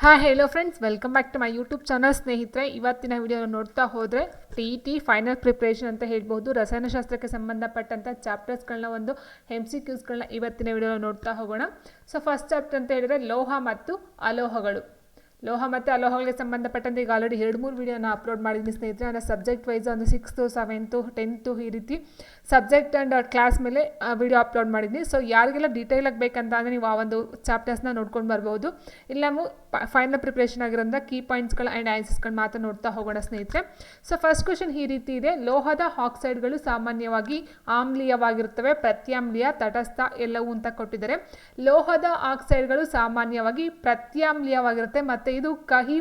ಹಾಂ ಹೇಳೋ friends welcome back to my YouTube channel ಸ್ನೇಹಿತರೆ ಇವತ್ತಿನ ವಿಡಿಯೋ ನೋಡ್ತಾ ಹೋದರೆ ಟಿ ಟಿ ಫೈನಲ್ ಪ್ರಿಪ್ರೇಷನ್ ಅಂತ ಹೇಳ್ಬೋದು ರಸಾಯನಶಾಸ್ತ್ರಕ್ಕೆ ಸಂಬಂಧಪಟ್ಟಂಥ ಚಾಪ್ಟರ್ಸ್ಗಳನ್ನ ಒಂದು ಎಂ ಸಿ ಕ್ಯೂಸ್ಗಳನ್ನ ಇವತ್ತಿನ ವಿಡಿಯೋ ನೋಡ್ತಾ ಹೋಗೋಣ. ಸೊ ಫಸ್ಟ್ ಚಾಪ್ಟರ್ ಅಂತ ಹೇಳಿದರೆ ಲೋಹ ಮತ್ತು ಅಲೋಹಗಳು. ಲೋಹ ಮತ್ತು ಅಲೋಹಗಳಿಗೆ ಸಂಬಂಧಪಟ್ಟಂತೆ ಈಗ ಆಲ್ರೆಡಿ ಎರಡು ಮೂರು ವೀಡಿಯೋನ ಅಪ್ಲೋಡ್ ಮಾಡಿದ್ದೀನಿ ಸ್ನೇಹಿತರೆ. ಅಂದರೆ ಸಬ್ಜೆಕ್ಟ್ ವೈಸ್ ಒಂದು ಸಿಕ್ಸ್ತು ಸೆವೆಂತು ಟೆಂತು ಈ ರೀತಿ ಸಬ್ಜೆಕ್ಟ್ ಆ್ಯಂಡ್ ಕ್ಲಾಸ್ ಮೇಲೆ ವಿಡಿಯೋ ಅಪ್ಲೋಡ್ ಮಾಡಿದ್ದೀನಿ. ಸೊ ಯಾರಿಗೆಲ್ಲ ಡೀಟೇಲಾಗಿ ಬೇಕಂತ ಅಂದರೆ ನೀವು ಆ ಒಂದು ಚಾಪ್ಟರ್ಸ್ನ ನೋಡ್ಕೊಂಡು ಬರ್ಬೋದು. ಇಲ್ಲ ನಾವು ಫೈನಲ್ ಪ್ರಿಪ್ರೇಷನ್ ಆಗಿರೋದ್ರಿಂದ ಕೀ ಪಾಯಿಂಟ್ಸ್ಗಳು ಆ್ಯಂಡ್ ಆನ್ಸರ್ಸ್ಗಳು ಮಾತ್ರ ನೋಡ್ತಾ ಹೋಗೋಣ ಸ್ನೇಹಿತರೆ. ಸೊ ಫಸ್ಟ್ ಕ್ವಶನ್ ಈ ರೀತಿ ಇದೆ. ಲೋಹದ ಆಕ್ಸೈಡ್ಗಳು ಸಾಮಾನ್ಯವಾಗಿ ಆಮ್ಲೀಯವಾಗಿರುತ್ತವೆ, ಪ್ರತ್ಯಾಮ್ಲೀಯ, ತಟಸ್ಥ ಎಲ್ಲವೂ ಅಂತ ಕೊಟ್ಟಿದ್ದಾರೆ. ಲೋಹದ ಆಕ್ಸೈಡ್ಗಳು ಸಾಮಾನ್ಯವಾಗಿ ಪ್ರತ್ಯಾಮ್ಲೀಯವಾಗಿರುತ್ತೆ ಮತ್ತು ಇದು ಕಹಿ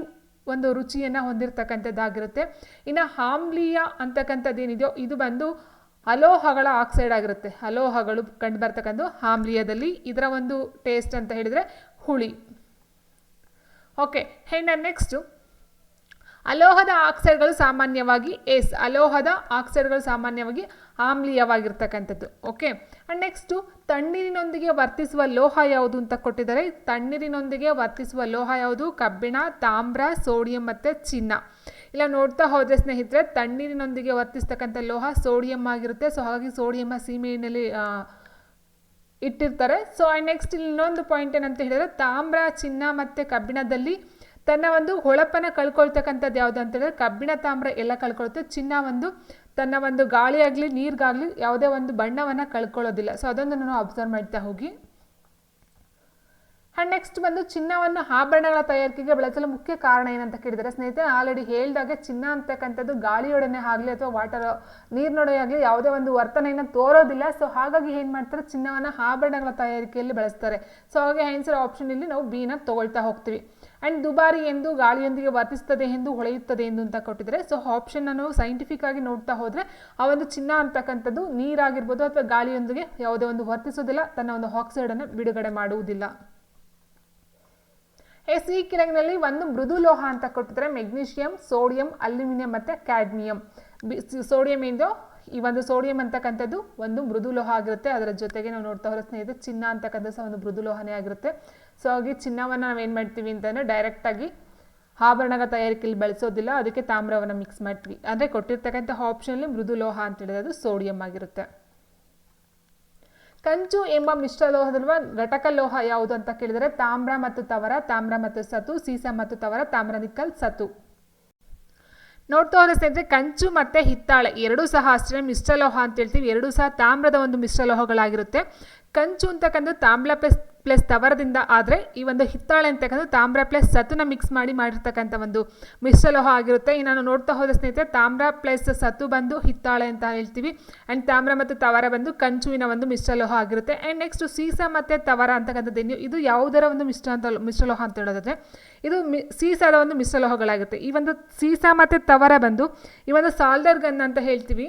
ಒಂದು ರುಚಿಯನ್ನು ಹೊಂದಿರತಕ್ಕಂಥದ್ದಾಗಿರುತ್ತೆ. ಇನ್ನು ಆಮ್ಲೀಯ ಅಂತಕ್ಕಂಥದ್ದು ಏನಿದೆಯೋ ಇದು ಬಂದು ಅಲೋಹಗಳ ಆಕ್ಸೈಡ್ ಆಗಿರುತ್ತೆ. ಅಲೋಹಗಳು ಕಂಡು ಬರ್ತಕ್ಕಂಥ ಆಮ್ಲೀಯದಲ್ಲಿ ಇದರ ಒಂದು ಟೇಸ್ಟ್ ಅಂತ ಹೇಳಿದರೆ ಹುಳಿ. ಓಕೆ ಹೆಂಡ ನೆಕ್ಸ್ಟು ಅಲೋಹದ ಆಕ್ಸೈಡ್ಗಳು ಸಾಮಾನ್ಯವಾಗಿ ಎಸ್, ಅಲೋಹದ ಆಕ್ಸೈಡ್ಗಳು ಸಾಮಾನ್ಯವಾಗಿ ಆಮ್ಲೀಯವಾಗಿರ್ತಕ್ಕಂಥದ್ದು. ಓಕೆ ಆ್ಯಂಡ್ ನೆಕ್ಸ್ಟು ತಣ್ಣೀರಿನೊಂದಿಗೆ ವರ್ತಿಸುವ ಲೋಹ ಯಾವುದು ಅಂತ ಕೊಟ್ಟಿದ್ದಾರೆ. ತಣ್ಣೀರಿನೊಂದಿಗೆ ವರ್ತಿಸುವ ಲೋಹ ಯಾವುದು? ಕಬ್ಬಿಣ, ತಾಮ್ರ, ಸೋಡಿಯಂ ಮತ್ತು ಚಿನ್ನ. ಇಲ್ಲ, ನೋಡ್ತಾ ಹೋದರೆ ಸ್ನೇಹಿತರೆ, ತಣ್ಣೀರಿನೊಂದಿಗೆ ವರ್ತಿಸ್ತಕ್ಕಂಥ ಲೋಹ ಸೋಡಿಯಂ ಆಗಿರುತ್ತೆ. ಸೊ ಹಾಗಾಗಿ ಸೋಡಿಯಂ ಸೀಮೆಯಲ್ಲಿ ಇಟ್ಟಿರ್ತಾರೆ. ಸೊ ನೆಕ್ಸ್ಟ್ ಇಲ್ಲಿ ಇನ್ನೊಂದು ಪಾಯಿಂಟ್ ಏನಂತ ಹೇಳಿದ್ರೆ, ತಾಮ್ರ, ಚಿನ್ನ ಮತ್ತು ಕಬ್ಬಿಣದಲ್ಲಿ ತನ್ನ ಒಂದು ಹೊಳಪನ್ನು ಕಳ್ಕೊಳ್ತಕ್ಕಂಥದ್ದು ಯಾವುದು ಅಂತ ಹೇಳಿದ್ರೆ, ಕಬ್ಬಿಣ, ತಾಮ್ರ ಎಲ್ಲ ಕಳ್ಕೊಳುತ್ತೆ. ಚಿನ್ನ ಒಂದು ತನ್ನ ಒಂದು ಗಾಳಿಯಾಗಲಿ, ನೀರಿಗಾಗಲಿ ಯಾವುದೇ ಒಂದು ಬಣ್ಣವನ್ನು ಕಳ್ಕೊಳ್ಳೋದಿಲ್ಲ. ಸೊ ಅದನ್ನು ನಾನು ಅಬ್ಸರ್ವ್ ಮಾಡ್ತಾ ಹೋಗಿ. ಆ್ಯಂಡ್ ನೆಕ್ಸ್ಟ್ ಬಂದು ಚಿನ್ನವನ್ನು ಆಭರಣಗಳ ತಯಾರಿಕೆಗೆ ಬಳಸಲು ಮುಖ್ಯ ಕಾರಣ ಏನಂತ ಕೇಳಿದರೆ, ಸ್ನೇಹಿತರೆ ಆಲ್ರೆಡಿ ಹೇಳಿದಾಗೆ ಚಿನ್ನ ಅಂತಕ್ಕಂಥದ್ದು ಗಾಳಿಯೊಡನೆ ಆಗಲಿ ಅಥವಾ ವಾಟರ್ ನೀರಿನೊಡನೆ ಆಗಲಿ ಯಾವುದೇ ಒಂದು ವರ್ತನೆಯನ್ನು ತೋರೋದಿಲ್ಲ. ಸೊ ಹಾಗಾಗಿ ಏನು ಮಾಡ್ತಾರೆ, ಚಿನ್ನವನ್ನು ಆಭರಣಗಳ ತಯಾರಿಕೆಯಲ್ಲಿ ಬಳಸ್ತಾರೆ. ಸೊ ಹಾಗೆ ಆನ್ಸರ್ ಆಪ್ಷನ್ ಇಲ್ಲಿ ನಾವು ಬೀನ ತಗೊಳ್ತಾ ಹೋಗ್ತೀವಿ. ಆ್ಯಂಡ್ ದುಬಾರಿ ಎಂದು ಗಾಳಿಯೊಂದಿಗೆ ವರ್ತಿಸ್ತದೆ ಎಂದು, ಹೊಳೆಯುತ್ತದೆ ಎಂದು ಅಂತ ಕೊಟ್ಟಿದ್ದಾರೆ. ಸೊ ಆಪ್ಷನ್ ನಾವು ಸೈಂಟಿಫಿಕ್ ಆಗಿ ನೋಡ್ತಾ ಹೋದರೆ, ಆ ಒಂದು ಚಿನ್ನ ಅಂತಕ್ಕಂಥದ್ದು ನೀರಾಗಿರ್ಬೋದು ಅಥವಾ ಗಾಳಿಯೊಂದಿಗೆ ಯಾವುದೇ ಒಂದು ವರ್ತಿಸೋದಿಲ್ಲ, ತನ್ನ ಒಂದು ಆಕ್ಸೈಡನ್ನು ಬಿಡುಗಡೆ ಮಾಡುವುದಿಲ್ಲ. ಎಸ್ ಈ ಕೆಳಗಿನಲ್ಲಿ ಒಂದು ಮೃದು ಲೋಹ ಅಂತ ಕೊಟ್ಟಿದ್ರೆ ಮೆಗ್ನೀಷಿಯಂ, ಸೋಡಿಯಂ, ಅಲ್ಯೂಮಿನಿಯಂ ಮತ್ತು ಕ್ಯಾಡ್ಮಿಯಂ. ಸೋಡಿಯಂ ಇಂದು ಈ ಒಂದು ಸೋಡಿಯಂ ಅಂತಕ್ಕಂಥದ್ದು ಒಂದು ಮೃದು ಲೋಹ ಆಗಿರುತ್ತೆ. ಅದರ ಜೊತೆಗೆ ನಾವು ನೋಡ್ತಾ ಹೋದ್ರೆ ಸ್ನೇಹಿತರೆ, ಚಿನ್ನ ಅಂತಕ್ಕಂಥ ಸಹ ಒಂದು ಮೃದು ಲೋಹನೇ ಆಗಿರುತ್ತೆ. ಸೊ, ಹಾಗೆ ಚಿನ್ನವನ್ನು ನಾವು ಏನು ಮಾಡ್ತೀವಿ ಅಂತಂದರೆ ಡೈರೆಕ್ಟಾಗಿ ಆಭರಣಗಳ ತಯಾರಿಕೆಯಲ್ಲಿ ಬಳಸೋದಿಲ್ಲ. ಅದಕ್ಕೆ ತಾಮ್ರವನ್ನು ಮಿಕ್ಸ್ ಮಾಡ್ತೀವಿ. ಅಂದರೆ ಕೊಟ್ಟಿರ್ತಕ್ಕಂಥ ಆಪ್ಷನಲ್ಲಿ ಮೃದು ಲೋಹ ಅಂತ ಹೇಳಿದ್ರೆ ಅದು ಸೋಡಿಯಂ ಆಗಿರುತ್ತೆ. ಕಂಚು ಎಂಬ ಮಿಶ್ರಲೋಹದಲ್ಲಿರುವ ಘಟಕ ಲೋಹ ಯಾವುದು ಅಂತ ಕೇಳಿದರೆ ತಾಮ್ರ ಮತ್ತು ತವರ, ತಾಮ್ರ ಮತ್ತು ಸತು, ಸೀಸ ಮತ್ತು ತವರ, ತಾಮ್ರ ನಿಕ್ಕಲ್, ಸತು. ನೋಡ್ತಾ ಹೋದರೆ ಸ್ನೇಹಿತರೆ, ಕಂಚು ಮತ್ತು ಹಿತ್ತಾಳೆ, ಎರಡೂ ಸಹ ಅಷ್ಟೇ ಮಿಶ್ರಲೋಹ ಅಂತ ಹೇಳ್ತೀವಿ. ಎರಡೂ ಸಹ ತಾಮ್ರದ ಒಂದು ಮಿಶ್ರಲೋಹಗಳಾಗಿರುತ್ತೆ. ಕಂಚು ಅಂತಕ್ಕಂಥ ತಾಮ್ರ ಪ್ಲಸ್ ಪ್ಲಸ್ ತವರದಿಂದ ಆದರೆ ಈ ಒಂದು ಹಿತ್ತಾಳೆ ಅಂತಕ್ಕಂಥ ತಾಮ್ರ ಪ್ಲಸ್ ಸತುನ ಮಿಕ್ಸ್ ಮಾಡಿ ಮಾಡಿರ್ತಕ್ಕಂಥ ಒಂದು ಮಿಶ್ರಲೋಹ ಆಗಿರುತ್ತೆ. ಈ ನಾನು ನೋಡ್ತಾ ಹೋದ ಸ್ನೇಹಿತರೆ, ತಾಮ್ರ ಪ್ಲಸ್ ಸತು ಬಂದು ಹಿತ್ತಾಳೆ ಅಂತ ಹೇಳ್ತೀವಿ. ಆ್ಯಂಡ್ ತಾಮ್ರ ಮತ್ತು ತವರ ಬಂದು ಕಂಚುವಿನ ಒಂದು ಮಿಶ್ರಲೋಹ ಆಗಿರುತ್ತೆ. ಆ್ಯಂಡ್ ನೆಕ್ಸ್ಟ್ ಸೀಸ ಮತ್ತು ತವರ ಅಂತಕ್ಕಂಥದ್ದು ಇದು ಯಾವುದರ ಒಂದು ಮಿಶ್ರ ಅಂತ ಮಿಶ್ರಲೋಹ ಅಂತ ಹೇಳೋದಾದ್ರೆ, ಇದು ಮಿ ಸೀಸಾದ ಒಂದು ಮಿಶ್ರಲೋಹಗಳಾಗುತ್ತೆ ಈ ಒಂದು ಸೀಸ ಮತ್ತು ತವರ ಬಂದು ಈ ಒಂದು ಸಾಲ್ದರ್ ಗನ್ ಅಂತ ಹೇಳ್ತೀವಿ.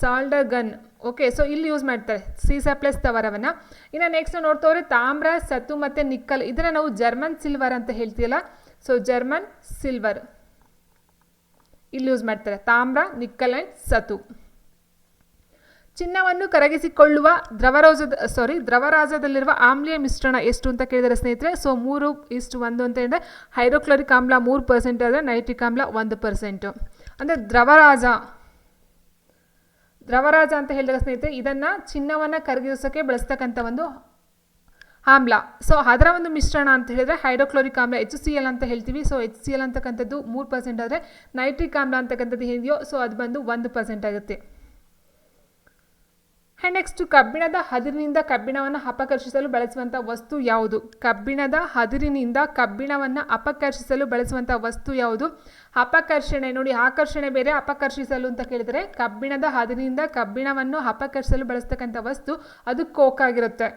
Solder gun. ಓಕೆ ಸೊ ಇಲ್ಲಿ ಯೂಸ್ ಮಾಡ್ತಾರೆ. ಸೀಸಾ ಪ್ಲಸ್ ತವರವನ್ನು. ಇನ್ನು ನೆಕ್ಸ್ಟ್ ನೋಡ್ತವ್ರೆ ತಾಮ್ರ ಸತು ಮತ್ತು ನಿಕ್ಕಲ್. ಇದನ್ನು ನಾವು ಜರ್ಮನ್ ಸಿಲ್ವರ್ ಅಂತ ಹೇಳ್ತೀವಲ್ಲ ಸೊ ಜರ್ಮನ್ ಸಿಲ್ವರ್ ಇಲ್ಲಿ ಯೂಸ್ ಮಾಡ್ತಾರೆ. ತಾಮ್ರ, ನಿಕ್ಕಲ್ ಆ್ಯಂಡ್ ಸತು ಚಿನ್ನವನ್ನು ಕರಗಿಸಿಕೊಳ್ಳುವ ದ್ರವರೋಜದ ಸಾರಿ ದ್ರವರಾಜದಲ್ಲಿರುವ ಆಮ್ಲೀಯ ಮಿಶ್ರಣ ಎಷ್ಟು ಅಂತ ಕೇಳಿದರೆ ಸ್ನೇಹಿತರೆ? ಸೊ ಮೂರು ಇಷ್ಟು ಒಂದು ಅಂತ ಹೇಳಿದ್ರೆ ಹೈಡ್ರೋಕ್ಲೋರಿಕ್ ಆಮ್ಲ ಮೂರು ಪರ್ಸೆಂಟ್ ಆದರೆ ನೈಟ್ರಿಕ್ ಆಮ್ಲ ಒಂದು ಪರ್ಸೆಂಟು ಅಂದರೆ ದ್ರವರಾಜ ದ್ರವರಾಜ ಅಂತ ಹೇಳಿದಾಗ ಸ್ನೇಹಿತರೆ, ಇದನ್ನು ಚಿನ್ನವನ್ನು ಕರಗಿಸೋಕ್ಕೆ ಬಳಸ್ತಕ್ಕಂಥ ಒಂದು ಆಮ್ಲ. ಸೊ ಅದರ ಒಂದು ಮಿಶ್ರಣ ಅಂತ ಹೇಳಿದ್ರೆ ಹೈಡ್ರೋಕ್ಲೋರಿಕ್ ಆಮ್ಲ ಎಚ್ ಸಿ ಎಲ್ ಅಂತ ಹೇಳ್ತೀವಿ. ಸೊ ಎಚ್ ಸಿ ಎಲ್ ಅಂತಕ್ಕಂಥದ್ದು ಮೂರು ಪರ್ಸೆಂಟ್ ಆದರೆ ನೈಟ್ರಿಕ್ ಆಮ್ಲ ಅಂತಕ್ಕಂಥದ್ದು ಏನಿದೆಯೋ ಸೊ ಅದು ಬಂದು ಒಂದು ಪರ್ಸೆಂಟ್ ಆಗುತ್ತೆ. ಆ್ಯಂಡ್ ನೆಕ್ಸ್ಟ್ ಕಬ್ಬಿಣದ ಹದಿರಿನಿಂದ ಕಬ್ಬಿಣವನ್ನು ಅಪಕರ್ಷಿಸಲು ಬಳಸುವಂಥ ವಸ್ತು ಯಾವುದು? ಕಬ್ಬಿಣದ ಹದಿರಿನಿಂದ ಕಬ್ಬಿಣವನ್ನು ಅಪಕರ್ಷಿಸಲು ಬಳಸುವಂಥ ವಸ್ತು ಯಾವುದು? ಅಪಕರ್ಷಣೆ, ನೋಡಿ ಆಕರ್ಷಣೆ ಬೇರೆ, ಅಪಕರ್ಷಿಸಲು ಅಂತ ಕೇಳಿದರೆ ಕಬ್ಬಿಣದ ಹದಿರಿನಿಂದ ಕಬ್ಬಿಣವನ್ನು ಅಪಕರ್ಷಿಸಲು ಬಳಸ್ತಕ್ಕಂಥ ವಸ್ತು ಅದು ಕೋಕಾಗಿರುತ್ತೆ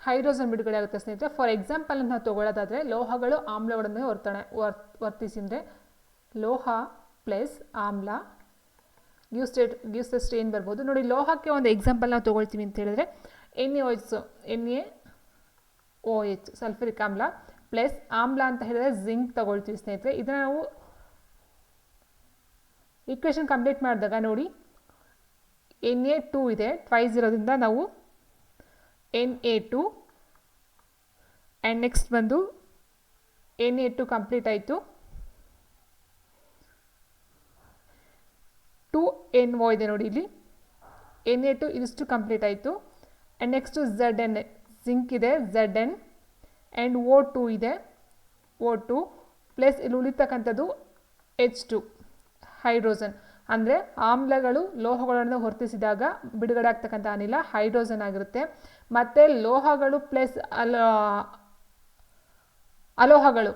ಹೈಡ್ರೋಜನ್ ಬಿಡುಗಡೆ ಆಗುತ್ತೆ ಸ್ನೇಹಿತರೆ. ಫಾರ್ ಎಕ್ಸಾಂಪಲ್ ನಾವು ತಗೊಳ್ಳೋದಾದರೆ ಲೋಹಗಳು ಆಮ್ಲಗಳನ್ನು ವರ್ತನೆ ವರ್ತಿಸಿದರೆ ಲೋಹ ಪ್ಲಸ್ ಆಮ್ಲ ಗಿವ್ ಸ್ಟೇಟ್ ಗಿವ್ ಸ್ಟೇಟ್ ಏನು ಬರ್ಬೋದು? ನೋಡಿ, ಲೋಹಕ್ಕೆ ಒಂದು ಎಕ್ಸಾಂಪಲ್ ನಾವು ತೊಗೊಳ್ತೀವಿ ಅಂತ ಹೇಳಿದ್ರೆ N A H N A O H sulphuric ಆಮ್ಲ ಪ್ಲಸ್ ಆಮ್ಲ ಅಂತ ಹೇಳಿದ್ರೆ ಜಿಂಕ್ ತಗೊಳ್ತೀವಿ ಸ್ನೇಹಿತರೆ. ಇದನ್ನು ನಾವು ಈಕ್ವೇಷನ್ ಕಂಪ್ಲೀಟ್ ಮಾಡಿದಾಗ ನೋಡಿ ಎನ್ ಎ ಟೂ ಇದೆ. ಟ್ವೈಸ್ ಇರೋದ್ರಿಂದ ನಾವು N A two and next ಬಂದು ಎನ್ ಎ ಟು ಕಂಪ್ಲೀಟ್ ಆಯಿತು. ಟು ಎನ್ ಓ ಇದೆ ನೋಡಿ ಇಲ್ಲಿ. ಎನ್ ಎ ಟು ಇದಿಷ್ಟು ಕಂಪ್ಲೀಟ್ ಆಯಿತು. And next Z N zinc ಇದೆ Z N and O two ಇದೆ ಓ ಟು ಪ್ಲಸ್ ಇಲ್ಲಿ ಉಳಿತಕ್ಕಂಥದ್ದು ಎಚ್ ಟು ಹೈಡ್ರೋಜನ್ ಅಂದರೆ ಆಮ್ಲಗಳು ಲೋಹಗಳನ್ನು ಹೊರತಿಸಿದಾಗ ಬಿಡುಗಡೆ ಆಗ್ತಕ್ಕಂಥ ಅನಿಲ ಹೈಡ್ರೋಜನ್ ಆಗಿರುತ್ತೆ. ಮತ್ತು ಲೋಹಗಳು ಪ್ಲಸ್ ಅಲ, ಅಲೋಹಗಳು.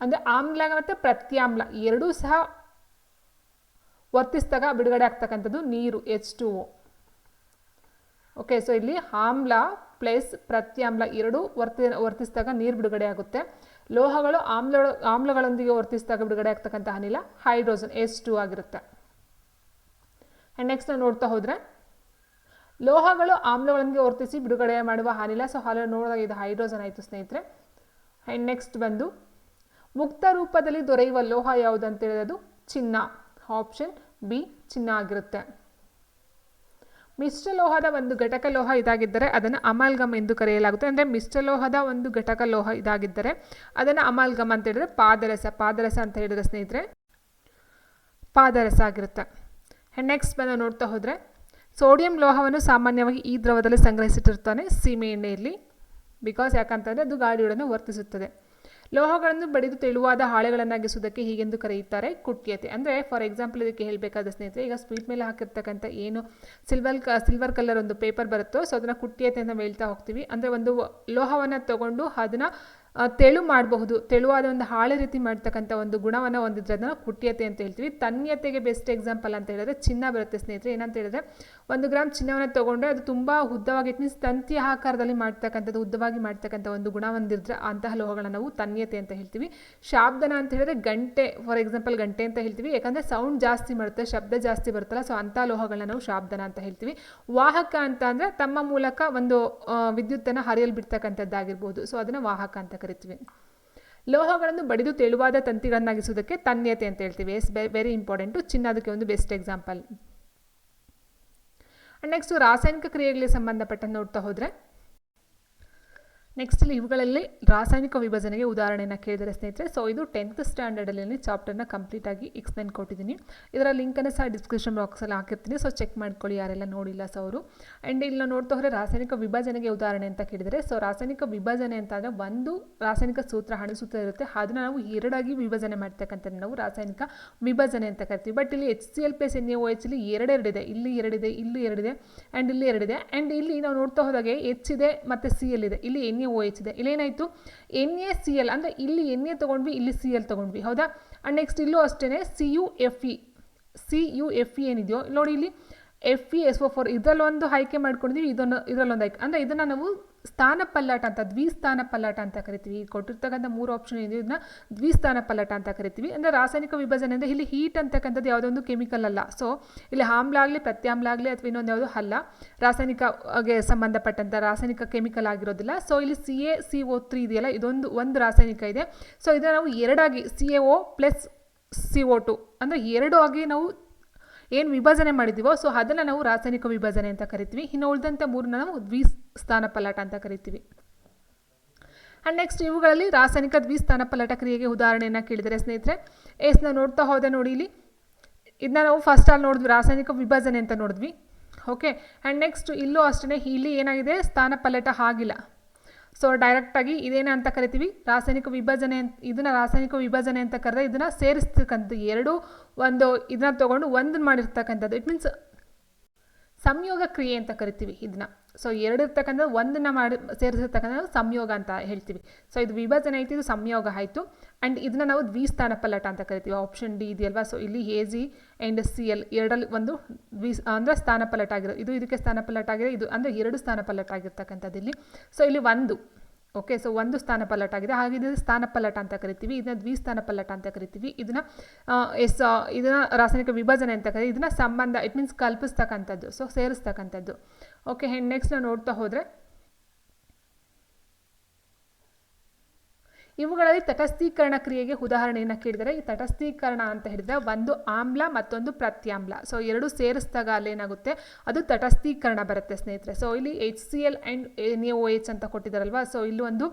ಅಂದರೆ ಆಮ್ಲ ಮತ್ತು ಪ್ರತ್ಯಾಮ್ಲ, ಎರಡೂ ಸಹ ವರ್ತಿಸಿದಾಗ ಬಿಡುಗಡೆ ಆಗ್ತಕ್ಕಂಥದ್ದು ನೀರು H two O okay so ಇಲ್ಲಿ ಆಮ್ಲ ಪ್ಲಸ್ ಪ್ರತ್ಯಾಮ್ಲ ಎರಡು ವರ್ತಿ, ವರ್ತಿಸಿದಾಗ ನೀರು ಬಿಡುಗಡೆ ಆಗುತ್ತೆ. ಲೋಹಗಳು ಆಮ್ಲ, ಆಮ್ಲಗಳೊಂದಿಗೆ ವರ್ತಿಸಿದಾಗ ಬಿಡುಗಡೆ ಆಗ್ತಕ್ಕಂಥ ಅನಿಲ ಹೈಡ್ರೋಜನ್ ಎಸ್ ಟು ಆಗಿರುತ್ತೆ. ಆ್ಯಂಡ್ ನೆಕ್ಸ್ಟ್ ನಾವು ನೋಡ್ತಾ ಹೋದರೆ, ಲೋಹಗಳು ಆಮ್ಲಗಳೊಂದಿಗೆ ವರ್ತಿಸಿ ಬಿಡುಗಡೆ ಮಾಡುವ ಅನಿಲ ಸೊ ಹಾಲು ನೋಡಿದಾಗ ಇದು ಹೈಡ್ರೋಜನ್ ಆಯಿತು ಸ್ನೇಹಿತರೆ. ಆ್ಯಂಡ್ ನೆಕ್ಸ್ಟ್ ಬಂದು ಮುಕ್ತ ರೂಪದಲ್ಲಿ ದೊರೆಯುವ ಲೋಹ ಯಾವುದು ಅಂತ ಅದು ಚಿನ್ನ ಆಪ್ಷನ್ ಬಿ ಚಿನ್ನ ಆಗಿರುತ್ತೆ. ಮಿಶ್ರಲೋಹದ ಒಂದು ಘಟಕ ಲೋಹ ಇದಾಗಿದ್ದರೆ ಅದನ್ನು ಅಮಾಲ್ಗಮ್ ಎಂದು ಕರೆಯಲಾಗುತ್ತೆ. ಅಂದರೆ ಮಿಶ್ರಲೋಹದ ಒಂದು ಘಟಕ ಲೋಹ ಇದಾಗಿದ್ದರೆ ಅದನ್ನು ಅಮಾಲ್ಗಮ್ ಅಂತ ಹೇಳಿದ್ರೆ ಪಾದರಸ. ಪಾದರಸ ಅಂತ ಹೇಳಿದ್ರೆ ಸ್ನೇಹಿತರೆ, ಪಾದರಸ ಆಗಿರುತ್ತೆ. ನೆಕ್ಸ್ಟ್ ಬಂದು ನೋಡ್ತಾ ಹೋದರೆ, ಸೋಡಿಯಂ ಲೋಹವನ್ನು ಸಾಮಾನ್ಯವಾಗಿ ಈ ದ್ರವದಲ್ಲಿ ಸಂಗ್ರಹಿಸಿಟ್ಟಿರ್ತಾನೆ ಸೀಮೆ ಎಣ್ಣೆಯಲ್ಲಿ. ಬಿಕಾಸ್ ಯಾಕಂತಂದರೆ ಅದು ಗಾಳಿಯೊಡನೆ ವರ್ತಿಸುತ್ತದೆ. ಲೋಹಗಳನ್ನು ಬಡಿದು ತೆಳುವಾದ ಹಾಳೆಗಳನ್ನಾಗಿಸುವುದಕ್ಕೆ ಹೀಗೆಂದು ಕರೆಯುತ್ತಾರೆ ಕುಟ್ಯತೆ ಅಂದರೆ ಫಾರ್ ಎಕ್ಸಾಂಪಲ್ ಇದಕ್ಕೆ ಹೇಳಬೇಕಾದ ಸ್ನೇಹಿತರೆ, ಈಗ ಸ್ವೀಟ್ ಮೇಲೆ ಹಾಕಿರ್ತಕ್ಕಂಥ ಏನು ಸಿಲ್ವರ್ ಕ ಸಿಲ್ವರ್ ಕಲರ್ ಒಂದು ಪೇಪರ್ ಬರುತ್ತೋ ಸೊ ಅದನ್ನು ಕುಟ್ಯತೆ ಅಂತ ಹೇಳ್ತಾ ಹೋಗ್ತೀವಿ. ಅಂದರೆ, ಒಂದು ಲೋಹವನ್ನು ತಗೊಂಡು ಅದನ್ನು ತೆಳು ಮಾಡಬಹುದು. ತೆಳುವಾದ ಒಂದು ಹಾಳೆ ರೀತಿ ಮಾಡ್ತಕ್ಕಂಥ ಒಂದು ಗುಣವನ್ನು ಹೊಂದಿದ್ರೆ ಅದನ್ನು ಕುಟ್ಯತೆ ಅಂತ ಹೇಳ್ತೀವಿ. ತನ್ಯತೆಗೆ ಬೆಸ್ಟ್ ಎಕ್ಸಾಂಪಲ್ ಅಂತ ಹೇಳಿದ್ರೆ ಚಿನ್ನ ಬರುತ್ತೆ ಸ್ನೇಹಿತರೆ. ಏನಂತ ಹೇಳಿದ್ರೆ ಒಂದು ಗ್ರಾಮ್ ಚಿನ್ನವನ್ನು ತೊಗೊಂಡ್ರೆ ಅದು ತುಂಬ ಉದ್ದವಾಗಿ ಇಟ್ ಮೀನ್ಸ್ ತಂತಿ ಆಕಾರದಲ್ಲಿ ಮಾಡ್ತಕ್ಕಂಥದ್ದು, ಉದ್ದವಾಗಿ ಮಾಡ್ತಕ್ಕಂಥ ಒಂದು ಗುಣ ಹೊಂದಿದ್ರೆ ಅಂತಹ ಲೋಹಗಳನ್ನು ನಾವು ತನ್ಯತೆ ಅಂತ ಹೇಳ್ತೀವಿ. ಶಾಬ್ದನ ಅಂತ ಹೇಳಿದ್ರೆ ಗಂಟೆ ಫಾರ್ ಎಕ್ಸಾಂಪಲ್ ಗಂಟೆ ಅಂತ ಹೇಳ್ತೀವಿ. ಯಾಕಂದರೆ ಸೌಂಡ್ ಜಾಸ್ತಿ ಮಾಡುತ್ತೆ, ಶಬ್ದ ಜಾಸ್ತಿ ಬರುತ್ತಲ್ಲ ಸೊ ಅಂಥ ಲೋಹಗಳನ್ನ ನಾವು ಶಾಬ್ದನ ಅಂತ ಹೇಳ್ತೀವಿ. ವಾಹಕ ಅಂತ ಅಂದರೆ ತಮ್ಮ ಮೂಲಕ ಒಂದು ವಿದ್ಯುತ್ತನ್ನು ಹರಿಯಲು ಬಿಡ್ತಕ್ಕಂಥದ್ದಾಗಿರ್ಬೋದು. ಸೊ ಅದನ್ನು ವಾಹಕ ಅಂತ ಕರಿತೀವಿ. ಲೋಹಗಳನ್ನು ಬಡಿದು ತೆಳುವಾದ ತಂತಿಗಳನ್ನಾಗಿಸುವುದಕ್ಕೆ ತನ್ಯತೆ ಅಂತ ಹೇಳ್ತೀವಿ. ಎಸ್ ವೆರಿ ಇಂಪಾರ್ಟೆಂಟು ಚಿನ್ನ ಅದಕ್ಕೆ ಒಂದು ಬೆಸ್ಟ್ ಎಕ್ಸಾಂಪಲ್ ನೆಕ್ಸ್ಟು ರಾಸಾಯನಿಕ ಕ್ರಿಯೆಗಳಿಗೆ ಸಂಬಂಧಪಟ್ಟ ನೋಡ್ತಾ ಹೋದರೆ ನೆಕ್ಸ್ಟ್ ಇಲ್ಲಿ ಇವುಗಳಲ್ಲಿ ರಾಸಾಯನಿಕ ವಿಭಜನೆಗೆ ಉದಾಹರಣೆಯನ್ನು ಕೇಳಿದರೆ ಸ್ನೇಹಿತರೆ ಸೊ ಇದು ಟೆಂತ್ ಸ್ಟ್ಯಾಂಡರ್ಡಲ್ಲಿ ಚಾಪ್ಟರ್ನ ಕಂಪ್ಲೀಟಾಗಿ ಎಕ್ಸ್ಪ್ಲೇನ್ ಕೊಟ್ಟಿದ್ದೀನಿ. ಇದರ ಲಿಂಕನ್ನು ಸಹ ಡಿಸ್ಕ್ರಿಪ್ಷನ್ ಬಾಕ್ಸಲ್ಲಿ ಹಾಕಿರ್ತೀನಿ ಸೊ ಚೆಕ್ ಮಾಡ್ಕೊಳ್ಳಿ ಯಾರೆಲ್ಲ ನೋಡಿಲ್ಲ ಸೊ ಅವರು. ಆ್ಯಂಡ್ ಇಲ್ಲಿ ನಾವು ನೋಡ್ತಾ ಹೋದರೆ ರಾಸಾಯನಿಕ ವಿಭಜನೆಗೆ ಉದಾಹರಣೆ ಅಂತ ಕೇಳಿದರೆ ಸೊ ರಾಸಾಯನಿಕ ವಿಭಜನೆ ಅಂತ ಅಂದರೆ ಒಂದು ರಾಸಾಯನಿಕ ಸೂತ್ರ ಹಣಸೂತ್ರ ಇರುತ್ತೆ, ಅದನ್ನು ನಾವು ಎರಡಾಗಿ ವಿಭಜನೆ ಮಾಡ್ತಕ್ಕಂಥದ್ದು ನಾವು ರಾಸಾಯನಿಕ ವಿಭಜನೆ ಅಂತ ಕರಿತೀವಿ. ಬಟ್ ಇಲ್ಲಿ H C L plus N A O H ಇಲ್ಲಿ ಎರಡೆರಡಿದೆ, ಇಲ್ಲಿ ಎರಡಿದೆ ಇಲ್ಲಿ ಎರಡಿದೆ ಆ್ಯಂಡ್ ಇಲ್ಲಿ ಎರಡಿದೆ. ಆ್ಯಂಡ್ ಇಲ್ಲಿ ನಾವು ನೋಡ್ತಾ ಹೋದಾಗೆ ಎಚ್ ಇದೆ ಮತ್ತು ಸಿ ಎಲ್ ಇದೆ. ಇಲ್ಲಿ ಎನ್ ಎ ಓ ಎಚ್ ಇದೆ ಇಲ್ಲೇನಾಯಿತು ಎನ್ ಎ ಸಿ ಎಲ್ ಅಂದರೆ ಇಲ್ಲಿ ಎನ್ ಎ ತೊಗೊಂಡ್ವಿ, ಇಲ್ಲಿ ಸಿ ಎಲ್ ತೊಗೊಂಡ್ವಿ. ಹೌದಾ? ಆ್ಯಂಡ್ ನೆಕ್ಸ್ಟ್ ಇಲ್ಲೂ ಅಷ್ಟೇ C U F E C U F E ಏನಿದೆಯೋ? ನೋಡಿ ಇಲ್ಲಿ F E, S O four ಇದರಲ್ಲೊಂದು ಆಯ್ಕೆ ಮಾಡ್ಕೊಂಡಿದ್ದೀವಿ ಇದೊಂದು, ಇದರಲ್ಲೊಂದು ಆಯ್ಕೆ. ಅಂದರೆ ಇದನ್ನು ನಾವು ಸ್ಥಾನ ಪಲ್ಲಾಟ ಅಂತ, ದ್ವಿಸ್ಥಾನ ಪಲ್ಲಾಟ ಅಂತ ಕರಿತೀವಿ. ಕೊಟ್ಟಿರ್ತಕ್ಕಂಥ ಮೂರು ಆಪ್ಷನ್ ಇದೆ ಇದನ್ನ ದ್ವಿಸ್ಥಾನ ಪಲ್ಲಾಟ ಅಂತ ಕರಿತೀವಿ. ಅಂದರೆ ರಾಸಾಯನಿಕ ವಿಭಜನೆ ಅಂದರೆ ಇಲ್ಲಿ ಹೀಟ್ ಅಂತಕ್ಕಂಥದ್ದು ಯಾವುದೋ ಒಂದು ಕೆಮಿಕಲ್ ಅಲ್ಲ. ಸೊ ಇಲ್ಲಿ ಆಮ್ಲ ಆಗಲಿ ಪ್ರತ್ಯಾಮ್ಲ ಆಗಲಿ ಅಥವಾ ಇನ್ನೊಂದು ಯಾವುದೋ ಅಲ್ಲ. ರಾಸಾಯನಿಕಗೆ ಸಂಬಂಧಪಟ್ಟಂಥ ರಾಸಾಯನಿಕ ಕೆಮಿಕಲ್ ಆಗಿರೋದಿಲ್ಲ. ಸೊ ಇಲ್ಲಿ C A C O three ಇದೆಯಲ್ಲ, ಇದೊಂದು ಒಂದು ರಾಸಾಯನಿಕ ಇದೆ. ಸೊ ಇದನ್ನು ನಾವು ಎರಡಾಗಿ C A O plus C O two ಅಂದರೆ ಎರಡು ಆಗಿ ನಾವು ಏನು ವಿಭಜನೆ ಮಾಡಿದ್ದೀವೋ ಸೊ ಅದನ್ನು ನಾವು ರಾಸಾಯನಿಕ ವಿಭಜನೆ ಅಂತ ಕರಿತೀವಿ. ಇನ್ನು ಉಳಿದಂಥ ಮೂರನ್ನ ನಾವು ದ್ವಿಸ್ಥಾನ ಪಲ್ಲಾಟ ಅಂತ ಕರಿತೀವಿ. ಆ್ಯಂಡ್ ನೆಕ್ಸ್ಟ್ ಇವುಗಳಲ್ಲಿ ರಾಸಾಯನಿಕ ದ್ವಿಸ್ಥಾನ ಪಲ್ಲಾಟ ಕ್ರಿಯೆಗೆ ಉದಾಹರಣೆಯನ್ನು ಕೇಳಿದರೆ ಸ್ನೇಹಿತರೆ ಎಸ್ ನಾವು ನೋಡ್ತಾ ಹೋದೆ ನೋಡಿ ಇಲ್ಲಿ. ಇದನ್ನ ನಾವು ಫಸ್ಟ್ ಅಲ್ಲಿ ನೋಡಿದ್ವಿ, ರಾಸಾಯನಿಕ ವಿಭಜನೆ ಅಂತ ನೋಡಿದ್ವಿ. ಓಕೆ ಆ್ಯಂಡ್ ನೆಕ್ಸ್ಟ್ ಇಲ್ಲೂ ಅಷ್ಟೇ ಇಲ್ಲಿ ಏನಾಗಿದೆ, ಸ್ಥಾನ ಪಲ್ಲಟ ಆಗಿಲ್ಲ. ಸೊ ಡೈರೆಕ್ಟಾಗಿ ಇದೇನ ಅಂತ ಕರಿತೀವಿ. ರಾಸಾಯನಿಕ ವಿಭಜನೆ ಇದನ್ನು ರಾಸಾಯನಿಕ ವಿಭಜನೆ ಅಂತ ಕರೆದ್ರೆ ಇದನ್ನು ಸೇರಿಸ್ತಕ್ಕಂಥದ್ದು ಎರಡು, ಒಂದು ಇದನ್ನ ತಗೊಂಡು ಒಂದನ್ನ ಮಾಡಿರ್ತಕ್ಕಂಥದ್ದು. ಇಟ್ ಮೀನ್ಸ್ ಸಂಯೋಗ ಕ್ರಿಯೆ ಅಂತ ಕರಿತೀವಿ ಇದನ್ನ. ಸೊ ಎರಡು ಇರ್ತಕ್ಕಂಥದ್ದು ಒಂದನ್ನು ಮಾಡಿ, ಸೇರಿಸಿರ್ತಕ್ಕಂಥದ್ದು ಸಂಯೋಗ ಅಂತ ಹೇಳ್ತೀವಿ. ಸೊ ಇದು ವಿಭಜನೆ ಐತಿ ಇದು ಸಂಯೋಗ ಆಯಿತು. ಆ್ಯಂಡ್ ಇದನ್ನ ನಾವು ದ್ವಿಸ್ಥಾನ ಪಲ್ಲಟ ಅಂತ ಕರಿತೀವಿ. ಆಪ್ಷನ್ ಡಿ ಇದೆಯಲ್ವಾ? ಸೊ ಇಲ್ಲಿ A G and C L ಎರಡಲ್ಲಿ ಒಂದು ದ್ವಿ, ಅಂದರೆ ಸ್ಥಾನ ಪಲ್ಲಟ ಆಗಿರೋದು ಇದು ಇದಕ್ಕೆ ಸ್ಥಾನ ಪಲ್ಲಟ ಆಗಿದೆ, ಇದು ಅಂದರೆ ಎರಡು ಸ್ಥಾನ ಪಲ್ಲಟ ಆಗಿರ್ತಕ್ಕಂಥದ್ದು ಇಲ್ಲಿ. ಸೊ ಇಲ್ಲಿ ಒಂದು ಓಕೆ ಸೊ ಒಂದು ಸ್ಥಾನ ಪಲ್ಲಟ ಆಗಿದೆ. ಹಾಗೆ ಇದು ಸ್ಥಾನ ಪಲ್ಲಟ ಅಂತ ಕರಿತೀವಿ. ಇದನ್ನ ದ್ವಿಸ್ಥಾನ ಪಲ್ಲಟ ಅಂತ ಕರಿತೀವಿ. ಇದನ್ನ ಎಸ್ ಇದನ್ನ ರಾಸಾಯನಿಕ ವಿಭಜನೆ ಅಂತ ಕರಿತೀವಿ. ಇದನ್ನ ಸಂಬಂಧ ಇಟ್ ಮೀನ್ಸ್ ಕಲ್ಪಿಸ್ತಕ್ಕಂಥದ್ದು. ಸೊ ಸೇರಿಸ್ತಕ್ಕಂಥದ್ದು. ಓಕೆ ಹೆಣ್ಣು ನೆಕ್ಸ್ಟ್ ನಾವು ನೋಡ್ತಾ ಹೋದರೆ, ಇವುಗಳಲ್ಲಿ ತಟಸ್ಥೀಕರಣ ಕ್ರಿಯೆಗೆ ಉದಾಹರಣೆಯನ್ನು ಕೇಳಿದರೆ, ಈ ತಟಸ್ಥೀಕರಣ ಅಂತ ಹೇಳಿದರೆ ಒಂದು ಆಮ್ಲ ಮತ್ತೊಂದು ಪ್ರತ್ಯಾಮ್ಲ. ಸೊ ಎರಡು ಸೇರಿಸಿದಾಗ ಅಲ್ಲೇನಾಗುತ್ತೆ? ಅದು ತಟಸ್ಥೀಕರಣ ಬರುತ್ತೆ ಸ್ನೇಹಿತರೆ. ಸೊ ಇಲ್ಲಿ H C L and N A O H ಅಂತ ಕೊಟ್ಟಿದ್ದಾರಲ್ವಾ? ಸೊ ಇಲ್ಲಿ ಒಂದು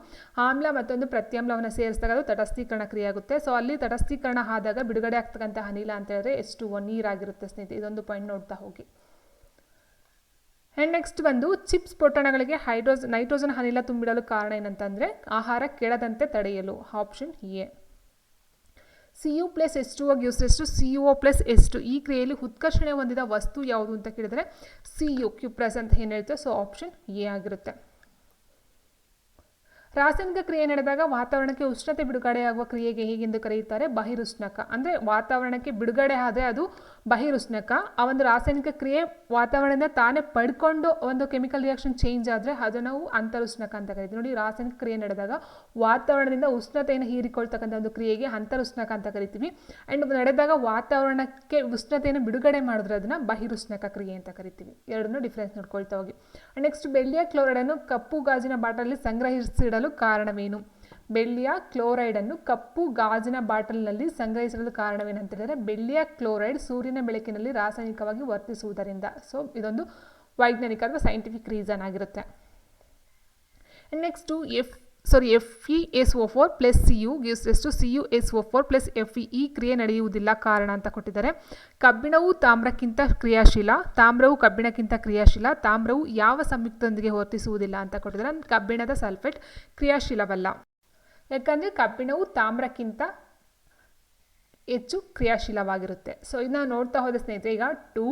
ಆಮ್ಲ ಮತ್ತೊಂದು ಪ್ರತ್ಯಾಮ್ಲವನ್ನು ಸೇರಿಸಿದಾಗ ಅದು ತಟಸ್ಥೀಕರಣ ಕ್ರಿಯೆ ಆಗುತ್ತೆ. ಸೊ ಅಲ್ಲಿ ತಟಸ್ಥೀಕರಣ ಆದಾಗ ಬಿಡುಗಡೆ ಆಗ್ತಕ್ಕಂಥ ಅನಿಲ ಅಂತ ಹೇಳಿದ್ರೆ ಎಷ್ಟು ನೀರಾಗಿರುತ್ತೆ ಸ್ನೇಹಿತರೆ. ಇದೊಂದು ಪಾಯಿಂಟ್ ನೋಡ್ತಾ ಹೋಗಿ. ಆ್ಯಂಡ್ ನೆಕ್ಸ್ಟ್ ಬಂದು ಚಿಪ್ಸ್ ಪೊಟ್ಟಣಗಳಿಗೆ ಹೈಡ್ರೋಸ್ ನೈಟ್ರೋಜನ್ ಅನಿಲ ತುಂಬಿಡಲು ಕಾರಣ ಏನಂತಂದರೆ ಆಹಾರ ಕೆಡದಂತೆ ತಡೆಯಲು. Option A C U plus S two gives ಎಷ್ಟು C U O plus S two ಈ ಕ್ರಿಯೆಯಲ್ಲಿ ಉತ್ಕರ್ಷಣೆ ಹೊಂದಿದ ವಸ್ತು ಯಾವುದು ಅಂತ ಕೇಳಿದರೆ ಸಿ ಯು ಕ್ಯೂ ಪ್ಲಸ್ ಅಂತ ಏನು ಹೇಳ್ತೇವೆ? ಸೊ ಆಪ್ಷನ್ ಎ ಆಗಿರುತ್ತೆ. ರಾಸಾಯನಿಕ ಕ್ರಿಯೆ ನಡೆದಾಗ ವಾತಾವರಣಕ್ಕೆ ಉಷ್ಣತೆ ಬಿಡುಗಡೆಯಾಗುವ ಕ್ರಿಯೆಗೆ ಹೇಗೆಂದು ಕರೆಯುತ್ತಾರೆ ಬಹಿರುಷ್ಣಕ. ಅಂದರೆ ವಾತಾವರಣಕ್ಕೆ ಬಿಡುಗಡೆ ಆದರೆ ಅದು ಬಹಿರುಷ್ಣಕ. ಆ ಒಂದು ರಾಸಾಯನಿಕ ಕ್ರಿಯೆ ವಾತಾವರಣದಿಂದ ತಾನೇ ಪಡ್ಕೊಂಡು ಒಂದು ಕೆಮಿಕಲ್ ರಿಯಾಕ್ಷನ್ ಚೇಂಜ್ ಆದರೆ ಅದನ್ನು ನಾವು ಅಂತರುಷ್ಣಕ ಅಂತ ಕರಿತೀವಿ. ನೋಡಿ, ರಾಸಾಯನಿಕ ಕ್ರಿಯೆ ನಡೆದಾಗ ವಾತಾವರಣದಿಂದ ಉಷ್ಣತೆಯನ್ನು ಹೀರಿಕೊಳ್ತಕ್ಕಂಥ ಒಂದು ಕ್ರಿಯೆಗೆ ಅಂತರುಷ್ಣಕ ಅಂತ ಕರಿತೀವಿ. ಆ್ಯಂಡ್ ನಡೆದಾಗ ವಾತಾವರಣಕ್ಕೆ ಉಷ್ಣತೆಯನ್ನು ಬಿಡುಗಡೆ ಮಾಡಿದ್ರೆ ಅದನ್ನು ಬಹಿರುಷ್ಣಕ ಕ್ರಿಯೆ ಅಂತ ಕರಿತೀವಿ. ಎರಡನ್ನೂ ಡಿಫ್ರೆನ್ಸ್ ನೋಡ್ಕೊಳ್ತಾ ಹೋಗಿ. ನೆಕ್ಸ್ಟ್ ಬೆಳ್ಳಿಯ ಕ್ಲೋರೈಡನ್ನು ಕಪ್ಪು ಗಾಜಿನ ಬಾಟಲಲ್ಲಿ ಸಂಗ್ರಹಿಸಿಡಲು ಕಾರಣವೇನು? ಬೆಳ್ಳಿಯ ಕ್ಲೋರೈಡನ್ನು ಕಪ್ಪು ಗಾಜಿನ ಬಾಟಲ್ನಲ್ಲಿ ಸಂಗ್ರಹಿಸಲು ಕಾರಣವೇನಂತ ಹೇಳಿದರೆ ಬೆಳ್ಳಿಯ ಕ್ಲೋರೈಡ್ ಸೂರ್ಯನ ಬೆಳಕಿನಲ್ಲಿ ರಾಸಾಯನಿಕವಾಗಿ ವರ್ತಿಸುವುದರಿಂದ. ಸೊ ಇದೊಂದು ವೈಜ್ಞಾನಿಕ ಅಥವಾ ಸೈಂಟಿಫಿಕ್ ರೀಸನ್ ಆಗಿರುತ್ತೆ. Next F sorry F E S O four plus C U gives ಎಷ್ಟು C U S O four plus F E ಈ ಕ್ರಿಯೆ ನಡೆಯುವುದಿಲ್ಲ, ಕಾರಣ ಅಂತ ಕೊಟ್ಟಿದ್ದಾರೆ. ಕಬ್ಬಿಣವು ತಾಮ್ರಕ್ಕಿಂತ ಕ್ರಿಯಾಶೀಲ, ತಾಮ್ರವು ಕಬ್ಬಿಣಕ್ಕಿಂತ ಕ್ರಿಯಾಶೀಲ, ತಾಮ್ರವು ಯಾವ ಸಂಯುಕ್ತದೊಂದಿಗೆ ವರ್ತಿಸುವುದಿಲ್ಲ ಅಂತ ಕೊಟ್ಟಿದ್ದಾರೆ. ಕಬ್ಬಿಣದ ಸಲ್ಫೇಟ್ ಕ್ರಿಯಾಶೀಲವಲ್ಲ. ಯಾಕಂದರೆ ಕಬ್ಬಿಣವು ತಾಮ್ರಕ್ಕಿಂತ ಹೆಚ್ಚು ಕ್ರಿಯಾಶೀಲವಾಗಿರುತ್ತೆ. ಸೊ ಇದನ್ನ ನೋಡ್ತಾ ಹೋದ ಸ್ನೇಹಿತರೆ, ಈಗ two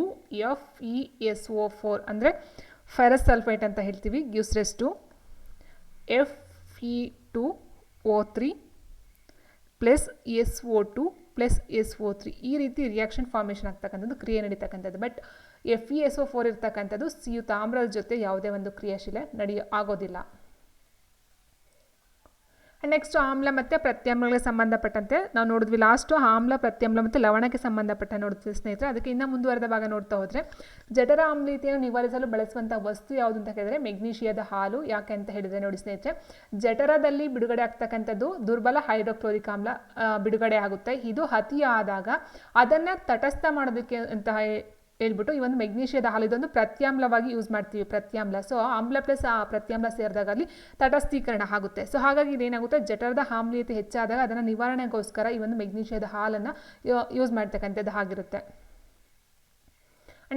F E S O four ಅಂದರೆ ಫೆರಸ್ ಸಲ್ಫೇಟ್ ಅಂತ ಹೇಳ್ತೀವಿ ಗಿವ್ಸ್ ರೆಸ್ two F E two O three plus S O two plus S O three ಈ ರೀತಿ ರಿಯಾಕ್ಷನ್ ಫಾರ್ಮೇಷನ್ ಆಗ್ತಕ್ಕಂಥದ್ದು, ಕ್ರಿಯೆ ನಡೀತಕ್ಕಂಥದ್ದು. But F E S O four ಇರ್ತಕ್ಕಂಥದ್ದು C U ತಾಮ್ರದ ಜೊತೆ ಯಾವುದೇ ಒಂದು ಕ್ರಿಯಾಶೀಲ ನಡೆಯ ಆಗೋದಿಲ್ಲ. ನೆಕ್ಸ್ಟ್ ಆಮ್ಲ ಮತ್ತು ಪ್ರತ್ಯಾಮ್ಲಗಳಿಗೆ ಸಂಬಂಧಪಟ್ಟಂತೆ ನಾವು ನೋಡಿದ್ವಿ ಲಾಸ್ಟು ಆಮ್ಲ, ಪ್ರತ್ಯಾಮ್ಲ ಮತ್ತು ಲವಣಕ್ಕೆ ಸಂಬಂಧಪಟ್ಟ ನೋಡ್ತೀವಿ ಸ್ನೇಹಿತರೆ. ಅದಕ್ಕೆ ಇನ್ನೂ ಮುಂದುವರೆದ ಭಾಗ ನೋಡ್ತಾ ಹೋದರೆ, ಜಠರ ಆಮ್ಲೀತೆಯನ್ನು ನಿವಾರಿಸಲು ಬಳಸುವಂಥ ವಸ್ತು ಯಾವುದು ಅಂತ ಹೇಳಿದರೆ ಮೆಗ್ನೀಷಿಯಾದ ಹಾಲು. ಯಾಕೆ ಅಂತ ಹೇಳಿದರೆ ನೋಡಿ ಸ್ನೇಹಿತರೆ, ಜಠರದಲ್ಲಿ ಬಿಡುಗಡೆ ಆಗ್ತಕ್ಕಂಥದ್ದು ದುರ್ಬಲ ಹೈಡ್ರೋಕ್ಲೋರಿಕ್ ಆಮ್ಲ ಬಿಡುಗಡೆ ಆಗುತ್ತೆ. ಇದು ಅತಿಯಾದಾಗ ಅದನ್ನು ತಟಸ್ಥ ಮಾಡೋದಕ್ಕೆ ಅಂತ ಹೇಳ್ಬಿಟ್ಟು ಈ ಒಂದು ಮೆಗ್ನೀಷಿಯದ ಹಾಲು ಇದೊಂದು ಪ್ರತ್ಯಾಮ್ಲವಾಗಿ ಯೂಸ್ ಮಾಡ್ತೀವಿ, ಪ್ರತ್ಯಾಮ್ಲ. ಸೊ ಆಮ್ಲ ಪ್ಲಸ್ ಆ, ಪ್ರತ್ಯಾಮ್ಲ ಸೇರಿದಾಗ ತಟಸ್ಥೀಕರಣ ಆಗುತ್ತೆ. ಸೊ ಹಾಗಾಗಿ ಇದೇನಾಗುತ್ತೆ? ಜಠರದ ಆಮ್ಲೀಯತೆ ಹೆಚ್ಚಾದಾಗ ಅದನ್ನು ನಿವಾರಣೆಗೋಸ್ಕರ ಈ ಒಂದು ಮೆಗ್ನೀಷಿಯದ ಹಾಲನ್ನು ಯೂಸ್ ಮಾಡ್ತಕ್ಕಂಥದ್ದು ಆಗಿರುತ್ತೆ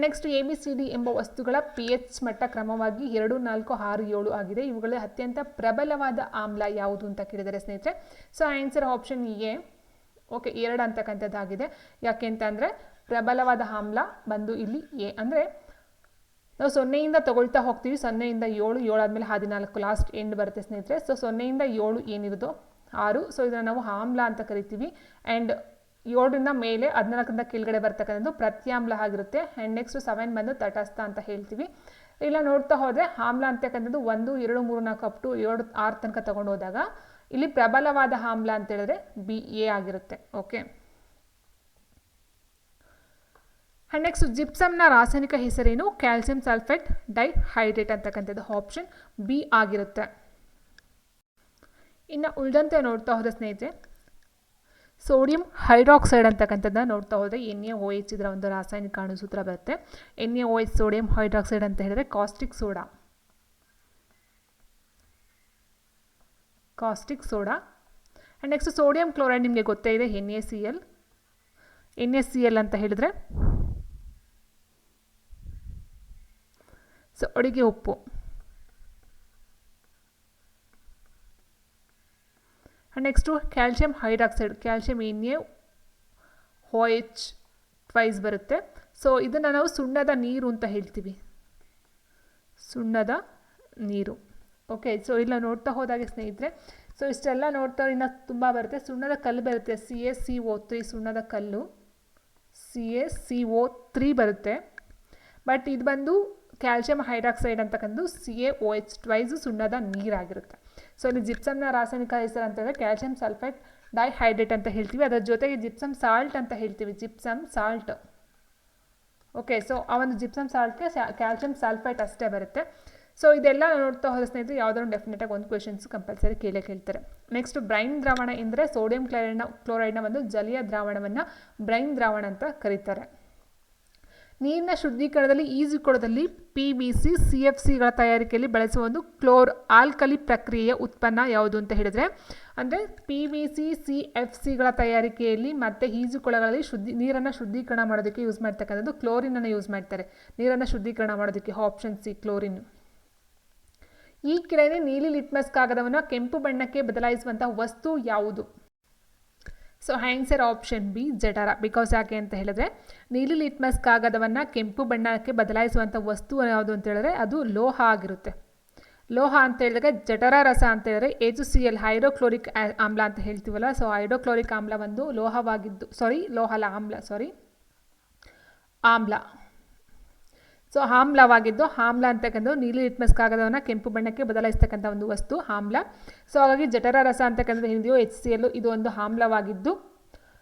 next A B C D ಎಂಬ ವಸ್ತುಗಳ ಪಿ ಎಚ್ ಮಟ್ಟ ಕ್ರಮವಾಗಿ ಎರಡು, ನಾಲ್ಕು, ಆರು, ಏಳು ಆಗಿದೆ. ಇವುಗಳ ಅತ್ಯಂತ ಪ್ರಬಲವಾದ ಆಮ್ಲ ಯಾವುದು ಅಂತ ಕೇಳಿದರೆ ಸ್ನೇಹಿತರೆ? So answer option A okay ಎರಡು ಅಂತಕ್ಕಂಥದ್ದಾಗಿದೆ. ಯಾಕೆ ಅಂತಂದರೆ ಪ್ರಬಲವಾದ ಆಮ್ಲ ಬಂದು ಇಲ್ಲಿ ಎ, ಅಂದರೆ ನಾವು ಸೊನ್ನೆಯಿಂದ ತಗೊಳ್ತಾ ಹೋಗ್ತೀವಿ, ಸೊನ್ನೆಯಿಂದ ಏಳು ಏಳು ಆದಮೇಲೆ ಹದಿನಾಲ್ಕು ಲಾಸ್ಟ್ ಎಂಡ್ ಬರುತ್ತೆ ಸ್ನೇಹಿತರೆ. ಸೊ ಸೊನ್ನೆಯಿಂದ ಏಳು ಏನಿರೋದು ಆರು. ಸೊ ಇದನ್ನು ನಾವು ಆಮ್ಲ ಅಂತ ಕರಿತೀವಿ. ಆ್ಯಂಡ್ ಏಳರಿಂದ ಮೇಲೆ ಹದಿನಾಲ್ಕರಿಂದ ಕೆಳಗಡೆ ಬರ್ತಕ್ಕಂಥದ್ದು ಪ್ರತ್ಯಾಮ್ಲ ಆಗಿರುತ್ತೆ. ಆ್ಯಂಡ್ ನೆಕ್ಸ್ಟ್ ಸೆವೆನ್ ಬಂದು ತಟಸ್ಥ ಅಂತ ಹೇಳ್ತೀವಿ. ಇಲ್ಲ, ನೋಡ್ತಾ ಹೋದರೆ ಆಮ್ಲ ಅಂತಕ್ಕಂಥದ್ದು ಒಂದು, ಎರಡು, ಮೂರು, ನಾಲ್ಕು ಅಪ್ ಟು ಏಳು, ಆರು ತನಕ ತೊಗೊಂಡು ಹೋದಾಗ ಇಲ್ಲಿ ಪ್ರಬಲವಾದ ಆಮ್ಲ ಅಂತ ಹೇಳಿದ್ರೆ ಬಿ ಎ ಆಗಿರುತ್ತೆ. ಓಕೆ ಆ್ಯಂಡ್ ನೆಕ್ಸ್ಟ್ ಜಿಪ್ಸಮ್ನ ರಾಸಾಯನಿಕ ಹೆಸರೇನು? ಕ್ಯಾಲ್ಸಿಯಂ ಸಲ್ಫೇಟ್ ಡೈಹೈಡ್ರೇಟ್ ಅಂತಕ್ಕಂಥದ್ದು ಆಪ್ಷನ್ ಬಿ ಆಗಿರುತ್ತೆ. ಇನ್ನು ಉಳಿದಂತೆ ನೋಡ್ತಾ ಹೋದ ಸ್ನೇಹಿತರೆ ಸೋಡಿಯಂ ಹೈಡ್ರಾಕ್ಸೈಡ್ ಅಂತಕ್ಕಂಥದ್ದನ್ನ ನೋಡ್ತಾ ಹೋದರೆ ಎನ್ ಎ ಓ ಎಚ್ ಇದರ ಒಂದು ರಾಸಾಯನಿಕ ಅಣುಸೂತ್ರ ಬರುತ್ತೆ. N A O H sodium hydroxide ಅಂತ ಹೇಳಿದ್ರೆ caustic soda caustic soda and next sodium chloride ನಿಮಗೆ ಗೊತ್ತೇ ಇದೆ N A C L N S C L ಅಂತ ಹೇಳಿದ್ರೆ ಸೊ ಅಡುಗೆ ಉಪ್ಪು. Next calcium hydroxide calcium A O H twice ಬರುತ್ತೆ. ಸೊ ಇದನ್ನು ನಾವು ಸುಣ್ಣದ ನೀರು ಅಂತ ಹೇಳ್ತೀವಿ. ಸುಣ್ಣದ ನೀರು. ಓಕೆ ಸೊ ಇಲ್ಲ ನೋಡ್ತಾ ಹೋದಾಗೆ ಸ್ನೇಹಿತರೆ ಸೊ ಇಷ್ಟೆಲ್ಲ ನೋಡ್ತಾ ಇನ್ನು ತುಂಬ ಬರುತ್ತೆ. ಸುಣ್ಣದ ಕಲ್ಲು ಬರುತ್ತೆ. C A C O three ಸುಣ್ಣದ ಕಲ್ಲು. C A C O three ಬರುತ್ತೆ. ಬಟ್ ಇದು ಬಂದು ಕ್ಯಾಲ್ಶಿಯಂ ಹೈಡ್ರಾಕ್ಸೈಡ್ ಅಂತಕ್ಕಂಥದ್ದು C A O H twice ಸುಣ್ಣದ ನೀರಾಗಿರುತ್ತೆ. ಸೊ ಇಲ್ಲಿ ಜಿಪ್ಸಮ್ನ ರಾಸಾಯನಿಕ ಹೆಸರು ಅಂತಂದರೆ ಕ್ಯಾಲ್ಸಿಯಂ ಸಲ್ಫೇಟ್ ಡೈಹೈಡ್ರೇಟ್ ಅಂತ ಹೇಳ್ತೀವಿ. ಅದರ ಜೊತೆಗೆ ಜಿಪ್ಸಮ್ ಸಾಲ್ಟ್ ಅಂತ ಹೇಳ್ತೀವಿ. ಜಿಪ್ಸಮ್ ಸಾಲ್ಟ್ ಓಕೆ ಸೊ ಆ ಒಂದು ಜಿಪ್ಸಮ್ ಸಾಲ್ಟ್ಗೆ ಕ್ಯಾಲ್ಸಿಯಂ ಸಲ್ಫೇಟ್ ಅಷ್ಟೇ ಬರುತ್ತೆ. ಸೊ ಇದೆಲ್ಲ ನೋಡ್ತಾ ಹೋದ ಸ್ನೇಹಿತರೆ, ಯಾವುದಾದ್ರು ಡೆಫಿನೆಟಾಗಿ ಒಂದು ಕ್ವೆಶನ್ಸ್ ಕಂಪಲ್ಸರಿ ಕೇಳೇ ಕೇಳ್ತಾರೆ. ನೆಕ್ಸ್ಟ್ ಬ್ರೈನ್ ದ್ರಾವಣ ಎಂದರೆ ಸೋಡಿಯಂ ಕ್ಲೋರೈಡ್ನ ಕ್ಲೋರೈಡ್ನ ಒಂದು ಜಲೀಯ ದ್ರಾವಣವನ್ನು ಬ್ರೈನ್ ದ್ರಾವಣ ಅಂತ ಕರೀತಾರೆ. ನೀರಿನ ಶುದ್ಧೀಕರಣದಲ್ಲಿ ಈಜುಕೊಳದಲ್ಲಿ P B C C F ಸಿಗಳ ತಯಾರಿಕೆಯಲ್ಲಿ ಬಳಸುವ ಒಂದು ಕ್ಲೋರ್ ಆಲ್ಕಲಿ ಪ್ರಕ್ರಿಯೆಯ ಉತ್ಪನ್ನ ಯಾವುದು ಅಂತ ಹೇಳಿದರೆ, ಅಂದರೆ P B C C F ಸಿಗಳ ತಯಾರಿಕೆಯಲ್ಲಿ ಮತ್ತು ಈಜುಕೊಳಗಳಲ್ಲಿ ಶುದ್ಧಿ, ನೀರನ್ನು ಶುದ್ಧೀಕರಣ ಮಾಡೋದಕ್ಕೆ ಯೂಸ್ ಮಾಡ್ತಕ್ಕಂಥದ್ದು ಕ್ಲೋರಿನನ್ನು ಯೂಸ್ ಮಾಡ್ತಾರೆ. ನೀರನ್ನು ಶುದ್ಧೀಕರಣ ಮಾಡೋದಕ್ಕೆ ಆಪ್ಷನ್ ಸಿ ಕ್ಲೋರಿನ್. ಈ ಕೆಳಗೆ ನೀಲಿ ಲಿಟ್ಮಸ್ ಕಾಗದವನ್ನು ಕೆಂಪು ಬಣ್ಣಕ್ಕೆ ಬದಲಾಯಿಸುವಂತಹ ವಸ್ತು ಯಾವುದು? ಸೊ ಆನ್ಸರ್ ಆಪ್ಷನ್ ಬಿ ಜಠರ ಬಿಕಾಸ್ ಯಾಕೆ ಅಂತ ಹೇಳಿದ್ರೆ, ನೀಲಿ ಲಿಟ್ಮಸ್ ಕಾಗದವನ್ನು ಕೆಂಪು ಬಣ್ಣಕ್ಕೆ ಬದಲಾಯಿಸುವಂಥ ವಸ್ತು ಯಾವುದು ಅಂತ ಹೇಳಿದ್ರೆ, ಅದು ಲೋಹ ಆಗಿರುತ್ತೆ. ಲೋಹ ಅಂತ ಹೇಳಿದಾಗ ಜಠರ ರಸ ಅಂತ ಹೇಳಿದ್ರೆ ಏಜು ಸಿ ಎಲ್ ಹೈಡ್ರೋಕ್ಲೋರಿಕ್ ಆಮ್ಲ ಅಂತ ಹೇಳ್ತೀವಲ್ಲ ಸೊ ಹೈಡ್ರೋಕ್ಲೋರಿಕ್ ಆಮ್ಲ ಒಂದು ಲೋಹವಾಗಿದ್ದು ಸಾರಿ ಲೋಹಲ ಆಮ್ಲ ಸಾರಿ ಆಮ್ಲ. ಸೊ ಆಮ್ಲವಾಗಿದ್ದು ಆಮ್ಲ ಅಂತಕ್ಕಂಥ ನೀಲಿ ಲಿಟ್ಮಸ್ ಕಾಗದವನ್ನು ಕೆಂಪು ಬಣ್ಣಕ್ಕೆ ಬದಲಾಯಿಸ್ತಕ್ಕಂಥ ಒಂದು ವಸ್ತು ಆಮ್ಲ ಸೊ ಹಾಗಾಗಿ ಜಠರ ರಸ ಅಂತಕ್ಕಂಥದ್ದು ಏನಿದೆಯೋ ಎಚ್ ಸಿ ಎಲ್ಲು ಇದು ಒಂದು ಆಮ್ಲವಾಗಿದ್ದು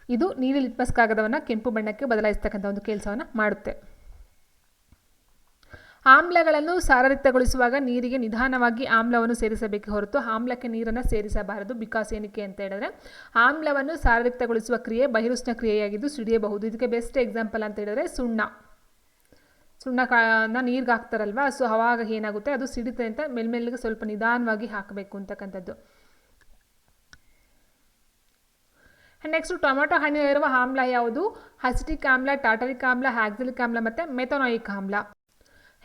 ಇದು ನೀಲಿ ಲಿಟ್ಮಸ್ ಕಾಗದವನ್ನು ಕೆಂಪು ಬಣ್ಣಕ್ಕೆ ಬದಲಾಯಿಸ್ತಕ್ಕಂಥ ಒಂದು ಕೆಲಸವನ್ನು ಮಾಡುತ್ತೆ. ಆಮ್ಲಗಳನ್ನು ಸಾರರಿಕ್ತಗೊಳಿಸುವಾಗ ನೀರಿಗೆ ನಿಧಾನವಾಗಿ ಆಮ್ಲವನ್ನು ಸೇರಿಸಬೇಕು ಹೊರತು ಆಮ್ಲಕ್ಕೆ ನೀರನ್ನು ಸೇರಿಸಬಾರದು. ಬಿಕಾಸ್ ಏನಕ್ಕೆ ಅಂತ ಹೇಳಿದ್ರೆ ಆಮ್ಲವನ್ನು ಸಾರರಿಕ್ತಗೊಳಿಸುವ ಕ್ರಿಯೆ ಬಹಿರುಷ್ಣ ಕ್ರಿಯೆಯಾಗಿದ್ದು ಸಿಡಿಯಬಹುದು ಇದಕ್ಕೆ ಬೆಸ್ಟ್ ಎಕ್ಸಾಂಪಲ್ ಅಂತ ಹೇಳಿದ್ರೆ ಸುಣ್ಣ. ಸುಣ್ಣ ಕಾನ ನೀರಿಗೆ ಹಾಕ್ತಾರಲ್ವ? ಸೊ ಅವಾಗ ಏನಾಗುತ್ತೆ? ಅದು ಸಿಡಿತೆ ಅಂತ ಮೇಲ್ಮೇಲಿಗೆ ಸ್ವಲ್ಪ ನಿಧಾನವಾಗಿ ಹಾಕಬೇಕು ಅಂತಕ್ಕಂಥದ್ದು. ನೆಕ್ಸ್ಟ್ ಟೊಮೆಟೊ ಹಣ್ಣಿನಲ್ಲಿರುವ ಆಮ್ಲ ಯಾವುದು? ಹಸಿಟಿಕ್ ಆಮ್ಲ, ಟಾಟರಿಕ್ ಆಮ್ಲ, ಹ್ಯಾಕ್ಸಲಿಕ್ ಆಮ್ಲ ಮತ್ತು ಮೆಥನಾಯಿಕ್ ಆಮ್ಲ.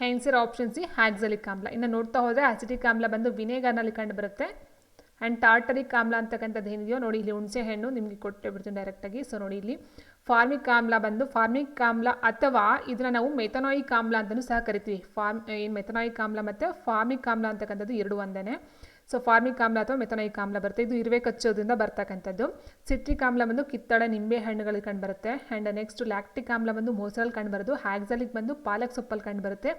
ಆನ್ಸರ್ ಆಪ್ಷನ್ ಸಿ ಹ್ಯಾಕ್ಸಲಿಕ್ ಆಮ್ಲ. ಇನ್ನು ನೋಡ್ತಾ ಹೋದರೆ ಅಸಿಟಿಕ್ ಆಮ್ಲ ಬಂದು ವಿನೇಗರ್ನಲ್ಲಿ ಕಂಡು ಬರುತ್ತೆ. ಆ್ಯಂಡ್ ಟಾರ್ಟರಿಕ್ ಆಮ್ಲ ಅಂತಕ್ಕಂಥದ್ದು ಏನಿದೆಯೋ ನೋಡಿ, ಇಲ್ಲಿ ಹುಣಸೆ ಹಣ್ಣು ನಿಮಗೆ ಕೊಟ್ಟೆ ಬಿಡ್ತೀನಿ ಡೈರೆಕ್ಟಾಗಿ ಸೊ ನೋಡಿ ಇಲ್ಲಿ ಫಾರ್ಮಿಕ್ ಆಮ್ಲ ಬಂದು ಫಾರ್ಮಿಕ್ ಆಮ್ಲ ಅಥವಾ ಇದನ್ನು ನಾವು ಮೆಥನಾಯಿಕ್ ಆಮ್ಲ ಅಂತಲೂ ಸಹ ಕರಿತೀವಿ. ಫಾರ್ಮ್, ಏನು ಮೆಥನಾಯಿಕ್ ಆಮ್ಲ ಮತ್ತು ಫಾರ್ಮಿಕ್ ಆಮ್ಲ ಅಂತಕ್ಕಂಥದ್ದು ಎರಡು ಒಂದೇ ಸೊ ಫಾರ್ಮಿಕ್ ಆಮ್ಲ ಅಥವಾ ಮೆಥನಾಯಿಕ್ ಆಮ್ಲ ಬರುತ್ತೆ. ಇದು ಇರುವೆ ಕಚ್ಚೋದ್ರಿಂದ ಬರ್ತಕ್ಕಂಥದ್ದು. ಸಿಟ್ರಿಕ್ ಆಮ್ಲ ಬಂದು ಕಿತ್ತಳೆ ನಿಂಬೆ ಹಣ್ಣುಗಳಿಗೆ ಕಂಡು ಬರುತ್ತೆ. ಆ್ಯಂಡ್ ನೆಕ್ಸ್ಟ್ ಲ್ಯಾಕ್ಟಿಕ್ ಆಮ್ಲ ಬಂದು ಮೊಸರಲ್ಲಿ ಕಂಡು ಬರೋದು. ಹ್ಯಾಕ್ಸಲಿಕ್ ಬಂದು ಪಾಲಕ್ ಸೊಪ್ಪಲ್ಲಿ ಕಂಡು ಬರುತ್ತೆ.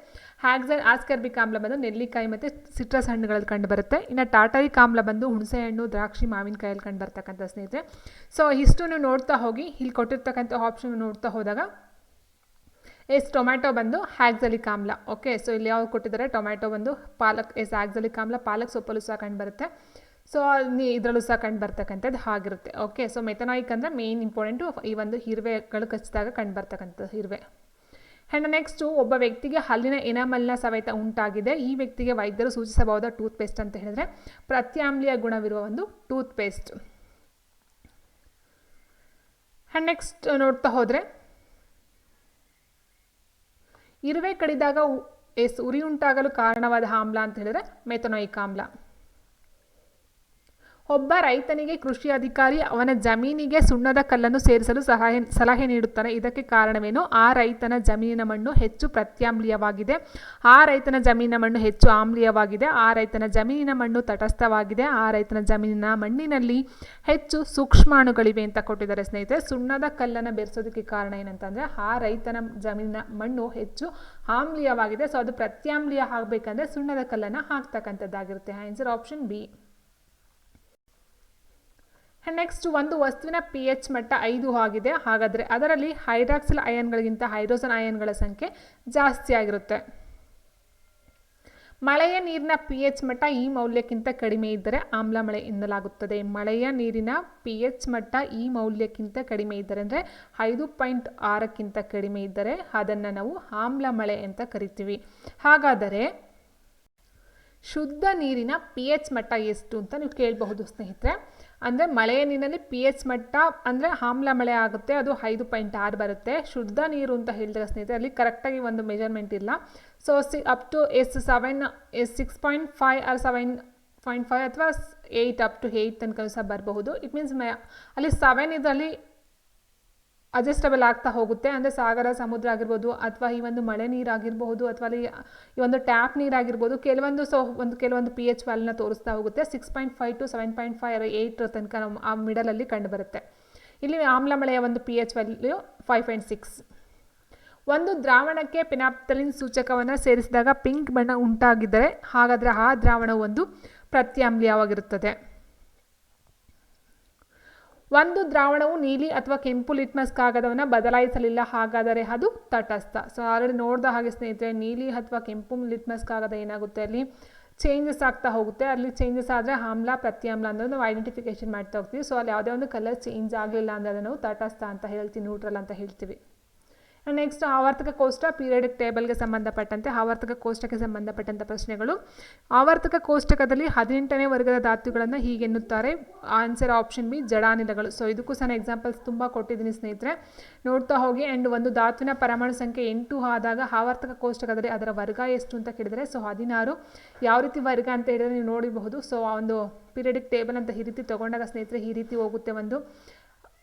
ಹ್ಯಾಕ್ಸಲ್ ಆಸ್ಕರ್ಬಿಕ್ ಆಮ್ಲ ಬಂದು ನೆಲ್ಲಿಕಾಯಿ ಮತ್ತು ಸಿಟ್ರಸ್ ಹಣ್ಣುಗಳಲ್ಲಿ ಕಂಡು ಬರುತ್ತೆ. ಇನ್ನು ಟಾಟಾರಿಕ್ ಆಮ್ಲ ಬಂದು ಹುಣಸೆ ಹಣ್ಣು, ದ್ರಾಕ್ಷಿ, ಮಾವಿನಕಾಯಲ್ಲಿ ಕಂಡು ಬರ್ತಕ್ಕಂಥ ಸ್ನೇಹಿತರೆ. ಸೊ ಇಷ್ಟು ನೋಡ್ತಾ ಹೋಗಿ, ಇಲ್ಲಿ ಕೊಟ್ಟಿರ್ತಕ್ಕಂಥ ಆಪ್ಷನ್ ನೋಡ್ತಾ ಹೋದಾಗ ಎಸ್, ಟೊಮ್ಯಾಟೊ ಬಂದು ಹ್ಯಾಗ್ಸಲಿಕ್ ಆಮ್ಲ ಓಕೆ ಸೊ ಇಲ್ಲಿ ಯಾವ್ದು ಕೊಟ್ಟಿದ್ದಾರೆ? ಟೊಮ್ಯಾಟೊ ಬಂದು ಪಾಲಕ್, ಎಸ್ ಹ್ಯಾಕ್ಸಲಿಕ್ ಆಮ್ಲ ಪಾಲಕ್ ಸೊಪ್ಪಲ್ಲೂ ಸಹ ಕಂಡು ಬರುತ್ತೆ. ಸೊ ಇದರಲ್ಲೂ ಸಹ ಕಂಡು ಬರ್ತಕ್ಕಂಥದ್ದು ಆಗಿರುತ್ತೆ ಓಕೆ ಸೊ ಮೆಥನಾಯಿಕ್ ಅಂದರೆ ಮೇನ್ ಇಂಪಾರ್ಟೆಂಟು ಈ ಒಂದು ಇರುವೆಗಳು ಕಚ್ಚಿದಾಗ ಕಂಡು ಬರ್ತಕ್ಕಂಥದ್ದು ಇರುವೆ ಆ್ಯಂಡ್ ನೆಕ್ಸ್ಟು ಒಬ್ಬ ವ್ಯಕ್ತಿಗೆ ಹಲ್ಲಿನ ಎನಾಮಲ್ನ ಸವೆತ ಉಂಟಾಗಿದೆ. ಈ ವ್ಯಕ್ತಿಗೆ ವೈದ್ಯರು ಸೂಚಿಸಬಹುದಾದ ಟೂತ್ ಪೇಸ್ಟ್ ಅಂತ ಹೇಳಿದ್ರೆ ಪ್ರತ್ಯಾಮ್ಲೀಯ ಗುಣವಿರುವ ಒಂದು ಟೂತ್ ಪೇಸ್ಟ್ ಆ್ಯಂಡ್ ನೆಕ್ಸ್ಟ್ ನೋಡ್ತಾ ಹೋದರೆ ಇರುವೆ ಕಡಿದಾಗ ಎಸ್ ಉರಿ ಉಂಟಾಗಲು ಕಾರಣವಾದ ಆಮ್ಲ ಅಂತ ಹೇಳಿದ್ರೆ ಮೆಥನೋಯಿಕ್ ಆಮ್ಲ ಒಬ್ಬ ರೈತನಿಗೆ ಕೃಷಿ ಅಧಿಕಾರಿ ಅವನ ಜಮೀನಿಗೆ ಸುಣ್ಣದ ಕಲ್ಲನ್ನು ಸೇರಿಸಲು ಸಹಾಯ, ಸಲಹೆ ನೀಡುತ್ತಾನೆ. ಇದಕ್ಕೆ ಕಾರಣವೇನು? ಆ ರೈತನ ಜಮೀನಿನ ಮಣ್ಣು ಹೆಚ್ಚು ಪ್ರತ್ಯಾಮ್ಲೀಯವಾಗಿದೆ. ಆ ರೈತನ ಜಮೀನಿನ ಮಣ್ಣು ಹೆಚ್ಚು ಆಮ್ಲೀಯವಾಗಿದೆ. ಆ ರೈತನ ಜಮೀನಿನ ಮಣ್ಣು ತಟಸ್ಥವಾಗಿದೆ. ಆ ರೈತನ ಜಮೀನಿನ ಮಣ್ಣಿನಲ್ಲಿ ಹೆಚ್ಚು ಸೂಕ್ಷ್ಮಾಣುಗಳಿವೆ ಅಂತ ಕೊಟ್ಟಿದ್ದಾರೆ ಸ್ನೇಹಿತರೆ. ಸುಣ್ಣದ ಕಲ್ಲನ್ನು ಬೆರೆಸೋದಕ್ಕೆ ಕಾರಣ ಏನಂತಂದರೆ, ಆ ರೈತನ ಜಮೀನಿನ ಮಣ್ಣು ಹೆಚ್ಚು ಆಮ್ಲೀಯವಾಗಿದೆ. ಸೊ ಅದು ಪ್ರತ್ಯಾಮ್ಲೀಯ ಆಗಬೇಕಂದ್ರೆ ಸುಣ್ಣದ ಕಲ್ಲನ್ನು ಹಾಕ್ತಕ್ಕಂಥದ್ದಾಗಿರುತ್ತೆ. ಆನ್ಸರ್ ಆಪ್ಷನ್ ಬಿ ನೆಕ್ಸ್ಟ್ ಒಂದು ವಸ್ತುವಿನ ಪಿ ಎಚ್ ಮಟ್ಟ ಐದು ಆಗಿದೆ. ಹಾಗಾದರೆ ಅದರಲ್ಲಿ ಹೈಡ್ರಾಕ್ಸಿಲ್ ಅಯನ್ಗಳಿಗಿಂತ ಹೈಡ್ರೋಜನ್ ಅಯನ್ಗಳ ಸಂಖ್ಯೆ ಜಾಸ್ತಿ ಆಗಿರುತ್ತೆ. ಮಳೆಯ ನೀರಿನ ಪಿ ಎಚ್ ಮಟ್ಟ ಈ ಮೌಲ್ಯಕ್ಕಿಂತ ಕಡಿಮೆ ಇದ್ದರೆ ಆಮ್ಲ ಮಳೆ ಎನ್ನಲಾಗುತ್ತದೆ. ಮಳೆಯ ನೀರಿನ ಪಿ ಎಚ್ ಮಟ್ಟ ಈ ಮೌಲ್ಯಕ್ಕಿಂತ ಕಡಿಮೆ ಇದ್ದರೆ ಅಂದರೆ ಐದು ಪಾಯಿಂಟ್ ಆರಕ್ಕಿಂತ ಕಡಿಮೆ ಇದ್ದರೆ ಅದನ್ನು ನಾವು ಆಮ್ಲ ಮಳೆ ಅಂತ ಕರಿತೀವಿ. ಹಾಗಾದರೆ ಶುದ್ಧ ನೀರಿನ ಪಿ ಎಚ್ ಮಟ್ಟ ಎಷ್ಟು ಅಂತ ನೀವು ಕೇಳಬಹುದು ಸ್ನೇಹಿತರೆ. ಅಂದರೆ ಮಳೆಯ ನೀರಿನಲ್ಲಿ ಪಿ ಎಚ್ ಮಟ್ಟ ಅಂದರೆ ಆಮ್ಲ ಮಳೆ ಆಗುತ್ತೆ, ಅದು ಐದು ಪಾಯಿಂಟ್ ಆರು ಬರುತ್ತೆ. ಶುದ್ಧ ನೀರು ಅಂತ ಹೇಳಿದ್ರೆ ಸ್ನೇಹಿತರೆ, ಅಲ್ಲಿ ಕರೆಕ್ಟಾಗಿ ಒಂದು ಮೆಜರ್ಮೆಂಟ್ ಇಲ್ಲ. So C up to S seven S six point five or seven point five ಅಥವಾ ಏಯ್ಟ್ ಅಪ್ ಟು ಏಯ್ಟ್ ತನಕ ಸಹ ಬರಬಹುದು. ಇಟ್ ಮೀನ್ಸ್ ಮೆ, ಅಲ್ಲಿ ಸೆವೆನ್ ಇದರಲ್ಲಿ ಅಡ್ಜಸ್ಟಬಲ್ ಆಗ್ತಾ ಹೋಗುತ್ತೆ. ಅಂದರೆ ಸಾಗರ, ಸಮುದ್ರ ಆಗಿರ್ಬೋದು ಅಥವಾ ಈ ಒಂದು ಮಳೆ ನೀರಾಗಿರ್ಬಹುದು ಅಥವಾ ಅಲ್ಲಿ ಈ ಒಂದು ಟ್ಯಾಪ್ ನೀರಾಗಿರ್ಬೋದು ಕೆಲವೊಂದು ಸೊ ಒಂದು ಕೆಲವೊಂದು ಪಿ ಎಚ್ ವ್ಯಾಲ್ನ ತೋರಿಸ್ತಾ ಹೋಗುತ್ತೆ. Six point five to seven point five eight ತನಕ ನಮ್ಮ ಆ ಮಿಡಲಲ್ಲಿ ಕಂಡುಬರುತ್ತೆ ಇಲ್ಲಿ ಆಮ್ಲ ಮಳೆಯ ಒಂದು P H value five point six ಒಂದು ದ್ರಾವಣಕ್ಕೆ ಪಿನಾಪ್ತಲಿನ್ ಸೂಚಕವನ್ನು ಸೇರಿಸಿದಾಗ ಪಿಂಕ್ ಬಣ್ಣ ಉಂಟಾಗಿದ್ದರೆ ಹಾಗಾದರೆ ಆ ದ್ರಾವಣ ಒಂದು ಪ್ರತ್ಯಾಮ್ಲೀಯವಾಗಿರುತ್ತದೆ. ಒಂದು ದ್ರಾವಣವು ನೀಲಿ ಅಥವಾ ಕೆಂಪು ಲಿಟ್ಮಸ್ ಕಾಗದವನ್ನು ಬದಲಾಯಿಸಲಿಲ್ಲ, ಹಾಗಾದರೆ ಅದು ತಟಸ್ಥ. ಸೊ ಆಲ್ರೆಡಿ ನೋಡಿದ ಹಾಗೆ ಸ್ನೇಹಿತರೆ, ನೀಲಿ ಅಥವಾ ಕೆಂಪು ಲಿಟ್ಮಸ್ ಕಾಗದ ಏನಾಗುತ್ತೆ? ಅಲ್ಲಿ ಚೇಂಜಸ್ ಆಗ್ತಾ ಹೋಗುತ್ತೆ. ಅಲ್ಲಿ ಚೇಂಜಸ್ ಆದರೆ ಆಮ್ಲ ಪ್ರತ್ಯಾಮ್ಲ ಅಂದರೆ ನಾವು ಐಡೆಂಟಿಫಿಕೇಶನ್ ಮಾಡ್ತಾ ಹೋಗ್ತೀವಿ. ಸೊ ಅಲ್ಲಿ ಯಾವುದೇ ಒಂದು ಕಲರ್ ಚೇಂಜ್ ಆಗಲಿಲ್ಲ ಅಂದರೆ ನಾವು ತಟಸ್ಥ ಅಂತ ಹೇಳ್ತೀವಿ ನ್ಯೂಟ್ರಲ್ ಅಂತ ಹೇಳ್ತೀವಿ. ನೆಕ್ಸ್ಟ್ ಆವರ್ತಕ ಕೋಷ್ಟ ಪೀರಿಯಡಿಕ್ ಟೇಬಲ್ಗೆ ಸಂಬಂಧಪಟ್ಟಂತೆ ಆವರ್ತಕ ಕೋಷ್ಟಕ್ಕೆ ಸಂಬಂಧಪಟ್ಟಂಥ ಪ್ರಶ್ನೆಗಳು. ಆವರ್ತಕ ಕೋಷ್ಟಕದಲ್ಲಿ ಹದಿನೆಂಟನೇ ವರ್ಗದ ಧಾತುಗಳನ್ನು ಹೀಗೆನ್ನುತ್ತಾರೆ ಆನ್ಸರ್ ಆಪ್ಷನ್ ಬಿ ಜಡಾನಿಲಗಳು. ಸೊ ಇದಕ್ಕೂ ಸಹ ಎಕ್ಸಾಂಪಲ್ಸ್ ತುಂಬ ಕೊಟ್ಟಿದ್ದೀನಿ ಸ್ನೇಹಿತರೆ. ನೋಡ್ತಾ ಹೋಗಿ. ಆ್ಯಂಡ್ ಒಂದು ಧಾತುವಿನ ಪರಮಾಣು ಸಂಖ್ಯೆ ಎಂಟು ಆದಾಗ ಆವರ್ತಕ ಕೋಷ್ಟಕದಲ್ಲಿ ಅದರ ವರ್ಗ ಎಷ್ಟು ಅಂತ ಕೇಳಿದರೆ ಸೊ ಹದಿನಾರು. ಯಾವ ರೀತಿ ವರ್ಗ ಅಂತ ಹೇಳಿದರೆ ನೀವು ನೋಡಿಬಹುದು. ಸೊ ಆ ಒಂದು ಪೀರಿಯಡಿಕ್ ಟೇಬಲ್ ಅಂತ ಈ ರೀತಿ ತೊಗೊಂಡಾಗ ಸ್ನೇಹಿತರೆ ಈ ರೀತಿ ಹೋಗುತ್ತೆ ಒಂದು.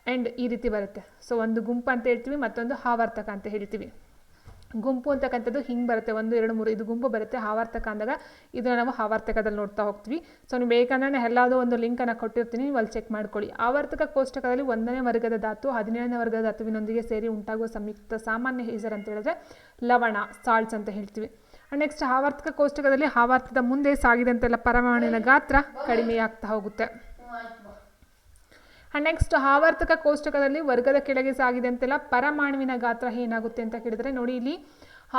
ಆ್ಯಂಡ್ ಈ ರೀತಿ ಬರುತ್ತೆ. ಸೊ ಒಂದು ಗುಂಪು ಅಂತ ಹೇಳ್ತೀವಿ, ಮತ್ತೊಂದು ಆವರ್ತಕ ಅಂತ ಹೇಳ್ತೀವಿ. ಗುಂಪು ಅಂತಕ್ಕಂಥದ್ದು ಹಿಂಗೆ ಬರುತ್ತೆ. ಒಂದು, ಎರಡು, ಮೂರು, ಇದು ಗುಂಪು ಬರುತ್ತೆ. ಆವರ್ತಕ ಅಂದಾಗ ಇದನ್ನು ನಾವು ಆವರ್ತಕದಲ್ಲಿ ನೋಡ್ತಾ ಹೋಗ್ತೀವಿ. ಸೊ ನೀವು ಬೇಕಂದ್ರೆ ಎಲ್ಲಾದರೂ ಒಂದು ಲಿಂಕನ್ನು ಕೊಟ್ಟಿರ್ತೀನಿ, ನೀವು ಅಲ್ಲಿ ಚೆಕ್ ಮಾಡ್ಕೊಳ್ಳಿ. ಆವರ್ತಕ ಕೋಷ್ಟಕದಲ್ಲಿ ಒಂದನೇ ವರ್ಗದ ಧಾತು, ಹದಿನೇಳನೇ ವರ್ಗದ ಧಾತುವಿನೊಂದಿಗೆ ಸೇರಿ ಉಂಟಾಗುವ ಸಂಯುಕ್ತ ಸಾಮಾನ್ಯ ಹೆಸರು ಅಂತ ಹೇಳಿದ್ರೆ ಲವಣ ಸಾಲ್ಟ್ಸ್ ಅಂತ ಹೇಳ್ತೀವಿ. ನೆಕ್ಸ್ಟ್ ಆವರ್ತಕ ಕೋಷ್ಟಕದಲ್ಲಿ ಆವರ್ತದ ಮುಂದೆ ಸಾಗಿದಂತೆಲ್ಲ ಪರಮಾಣುವಿನ ಗಾತ್ರ ಕಡಿಮೆಯಾಗ್ತಾ ಹೋಗುತ್ತೆ. ನೆಕ್ಸ್ಟ್ ಆವರ್ತಕ ಕೋಷ್ಟಕದಲ್ಲಿ ವರ್ಗದ ಕೆಳಗೆ ಸಾಗಿದೆ ಅಂತೆಲ್ಲ ಪರಮಾಣುವಿನ ಗಾತ್ರ ಏನಾಗುತ್ತೆ ಅಂತ ಕೇಳಿದರೆ ನೋಡಿ ಇಲ್ಲಿ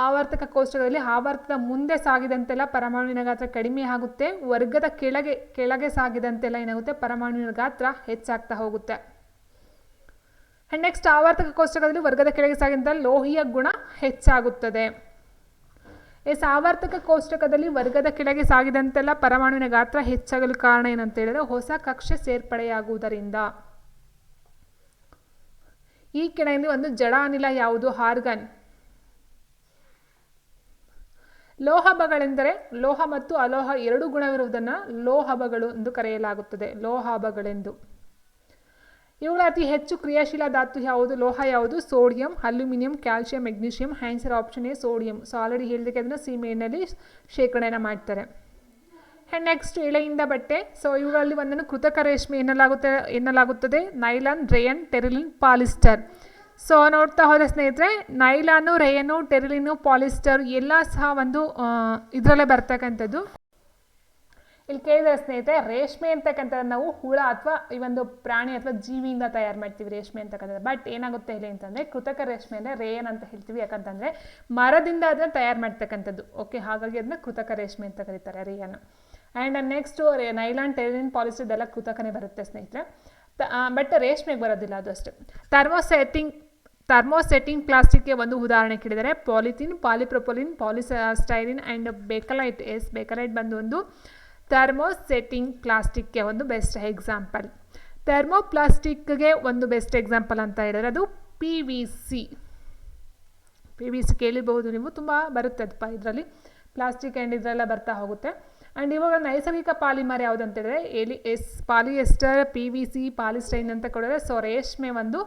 ಆವರ್ತಕ ಕೋಷ್ಟಕದಲ್ಲಿ ಆವರ್ತದ ಮುಂದೆ ಸಾಗಿದಂತೆಲ್ಲ ಪರಮಾಣುವಿನ ಗಾತ್ರ ಕಡಿಮೆ ಆಗುತ್ತೆ, ವರ್ಗದ ಕೆಳಗೆ ಕೆಳಗೆ ಸಾಗಿದಂತೆಲ್ಲ ಏನಾಗುತ್ತೆ ಪರಮಾಣುವಿನ ಗಾತ್ರ ಹೆಚ್ಚಾಗ್ತಾ ಹೋಗುತ್ತೆ. ನೆಕ್ಸ್ಟ್ ಆವರ್ತಕ ಕೋಷ್ಟಕದಲ್ಲಿ ವರ್ಗದ ಕೆಳಗೆ ಸಾಗಿದಂಥ ಲೋಹಿಯ ಗುಣ ಹೆಚ್ಚಾಗುತ್ತದೆ. ಎಸ್ ಆವರ್ತಕ ಕೋಷ್ಟಕದಲ್ಲಿ ವರ್ಗದ ಕೆಳಗೆ ಸಾಗಿದಂತೆಲ್ಲ ಪರಮಾಣುವಿನ ಗಾತ್ರ ಹೆಚ್ಚಾಗಲು ಕಾರಣ ಏನಂತ ಹೇಳಿದ್ರೆ ಹೊಸ ಕಕ್ಷೆ ಸೇರ್ಪಡೆಯಾಗುವುದರಿಂದ. ಈ ಕೆಳಗಿನ ಒಂದು ಜಡ ಅನಿಲ ಯಾವುದು? ಹಾರ್ಗನ್. ಲೋಹಬಗಳೆಂದರೆ ಲೋಹ ಮತ್ತು ಅಲೋಹ ಎರಡು ಗುಣವಿರುವುದನ್ನು ಲೋಹಬಗಳು ಎಂದು ಕರೆಯಲಾಗುತ್ತದೆ. ಲೋಹಬಗಳೆಂದು ಇವುಗಳ ಅತಿ ಹೆಚ್ಚು ಕ್ರಿಯಾಶೀಲ ಧಾತು ಯಾವುದು? ಲೋಹ ಯಾವುದು? Sodium, aluminium, calcium magnesium answer option A sodium. So already ಹೇಳಿದಕ್ಕೆ ಅದನ್ನು ಸೀಮೆಎಣ್ಣೆಯಲ್ಲಿ ಶೇಖರಣೆಯನ್ನು ಮಾಡ್ತಾರೆ. ಆ್ಯಂಡ್ ನೆಕ್ಸ್ಟ್ ಎಳೆಯಿಂದ ಬಟ್ಟೆ. ಸೊ ಇವುಗಳಲ್ಲಿ ಒಂದನ್ನು ಕೃತಕ ರೇಷ್ಮೆ ಎನ್ನಲಾಗುತ್ತೆ, ಎನ್ನಲಾಗುತ್ತದೆ. Nylon rayon terylene polyester so ನೋಡ್ತಾ ಹೋದ ಸ್ನೇಹಿತರೆ ನೈಲಾನು ರೇಯನು ಟೆರಿಲಿನು ಪಾಲಿಸ್ಟರ್ ಎಲ್ಲ ಸಹ ಒಂದು ಇದರಲ್ಲೇ ಬರ್ತಕ್ಕಂಥದ್ದು. ಇಲ್ಲಿ ಕೇಳಿದ್ರೆ ಸ್ನೇಹಿತರೆ, ರೇಷ್ಮೆ ಅಂತಕ್ಕಂಥದ್ದು ನಾವು ಹುಳ ಅಥವಾ ಈ ಒಂದು ಪ್ರಾಣಿ ಅಥವಾ ಜೀವಿಯಿಂದ ತಯಾರು ಮಾಡ್ತೀವಿ ರೇಷ್ಮೆ ಅಂತಕ್ಕಂಥದ್ದು. ಬಟ್ ಏನಾಗುತ್ತೆ ಹೇಳಿ ಅಂತಂದರೆ ಕೃತಕ ರೇಷ್ಮೆ ಅಂದರೆ ರೇಯನ್ ಅಂತ ಹೇಳ್ತೀವಿ. ಯಾಕಂತಂದರೆ ಮರದಿಂದ ಅದನ್ನು ತಯಾರು ಮಾಡ್ತಕ್ಕಂಥದ್ದು. ಓಕೆ ಹಾಗಾಗಿ ಅದನ್ನ ಕೃತಕ ರೇಷ್ಮೆ ಅಂತ ಕರೀತಾರೆ rayon and next nylon terylene polyester ಇದೆಲ್ಲ ಕೃತಕನೇ ಬರುತ್ತೆ, ಸ್ನೇಹಿತರೆ. ಬಟ್ ರೇಷ್ಮೆಗೆ ಬರೋದಿಲ್ಲ ಅದು ಅಷ್ಟೇ. ಥರ್ಮೋಸೆಟ್ಟಿಂಗ್ ಥರ್ಮೋಸೆಟ್ಟಿಂಗ್ ಪ್ಲಾಸ್ಟಿಕ್ಗೆ ಒಂದು ಉದಾಹರಣೆ ಕೇಳಿದರೆ polythene polypropylene polystyrene and bakelite yes bakelite ಬಂದು ಒಂದು ಥರ್ಮೋಸೆಟ್ಟಿಂಗ್ ಪ್ಲಾಸ್ಟಿಕ್ಗೆ ಒಂದು ಬೆಸ್ಟ್ ಎಕ್ಸಾಂಪಲ್ ಥರ್ಮೋಪ್ಲಾಸ್ಟಿಕ್ಗೆ ಒಂದು ಬೆಸ್ಟ್ ಎಕ್ಸಾಂಪಲ್ ಅಂತ ಹೇಳಿದರೆ ಅದು P V C P V C ಕೇಳಿರ್ಬೋದು ನೀವು, ತುಂಬ ಬರುತ್ತೆ ಅದಪ್ಪ ಇದರಲ್ಲಿ. ಪ್ಲಾಸ್ಟಿಕ್ ಆ್ಯಂಡ್ ಇದರೆಲ್ಲ ಬರ್ತಾ ಹೋಗುತ್ತೆ. ಆ್ಯಂಡ್ ಇವಾಗ ನೈಸರ್ಗಿಕ ಪಾಲಿಮರ್ ಯಾವುದು ಅಂತ ಹೇಳಿದ್ರೆ ಎಲಿ S polyester, P V C, polystyrene ಅಂತ ಕೊಡಿದ್ರೆ ಸೊ ರೇಷ್ಮೆ ಒಂದು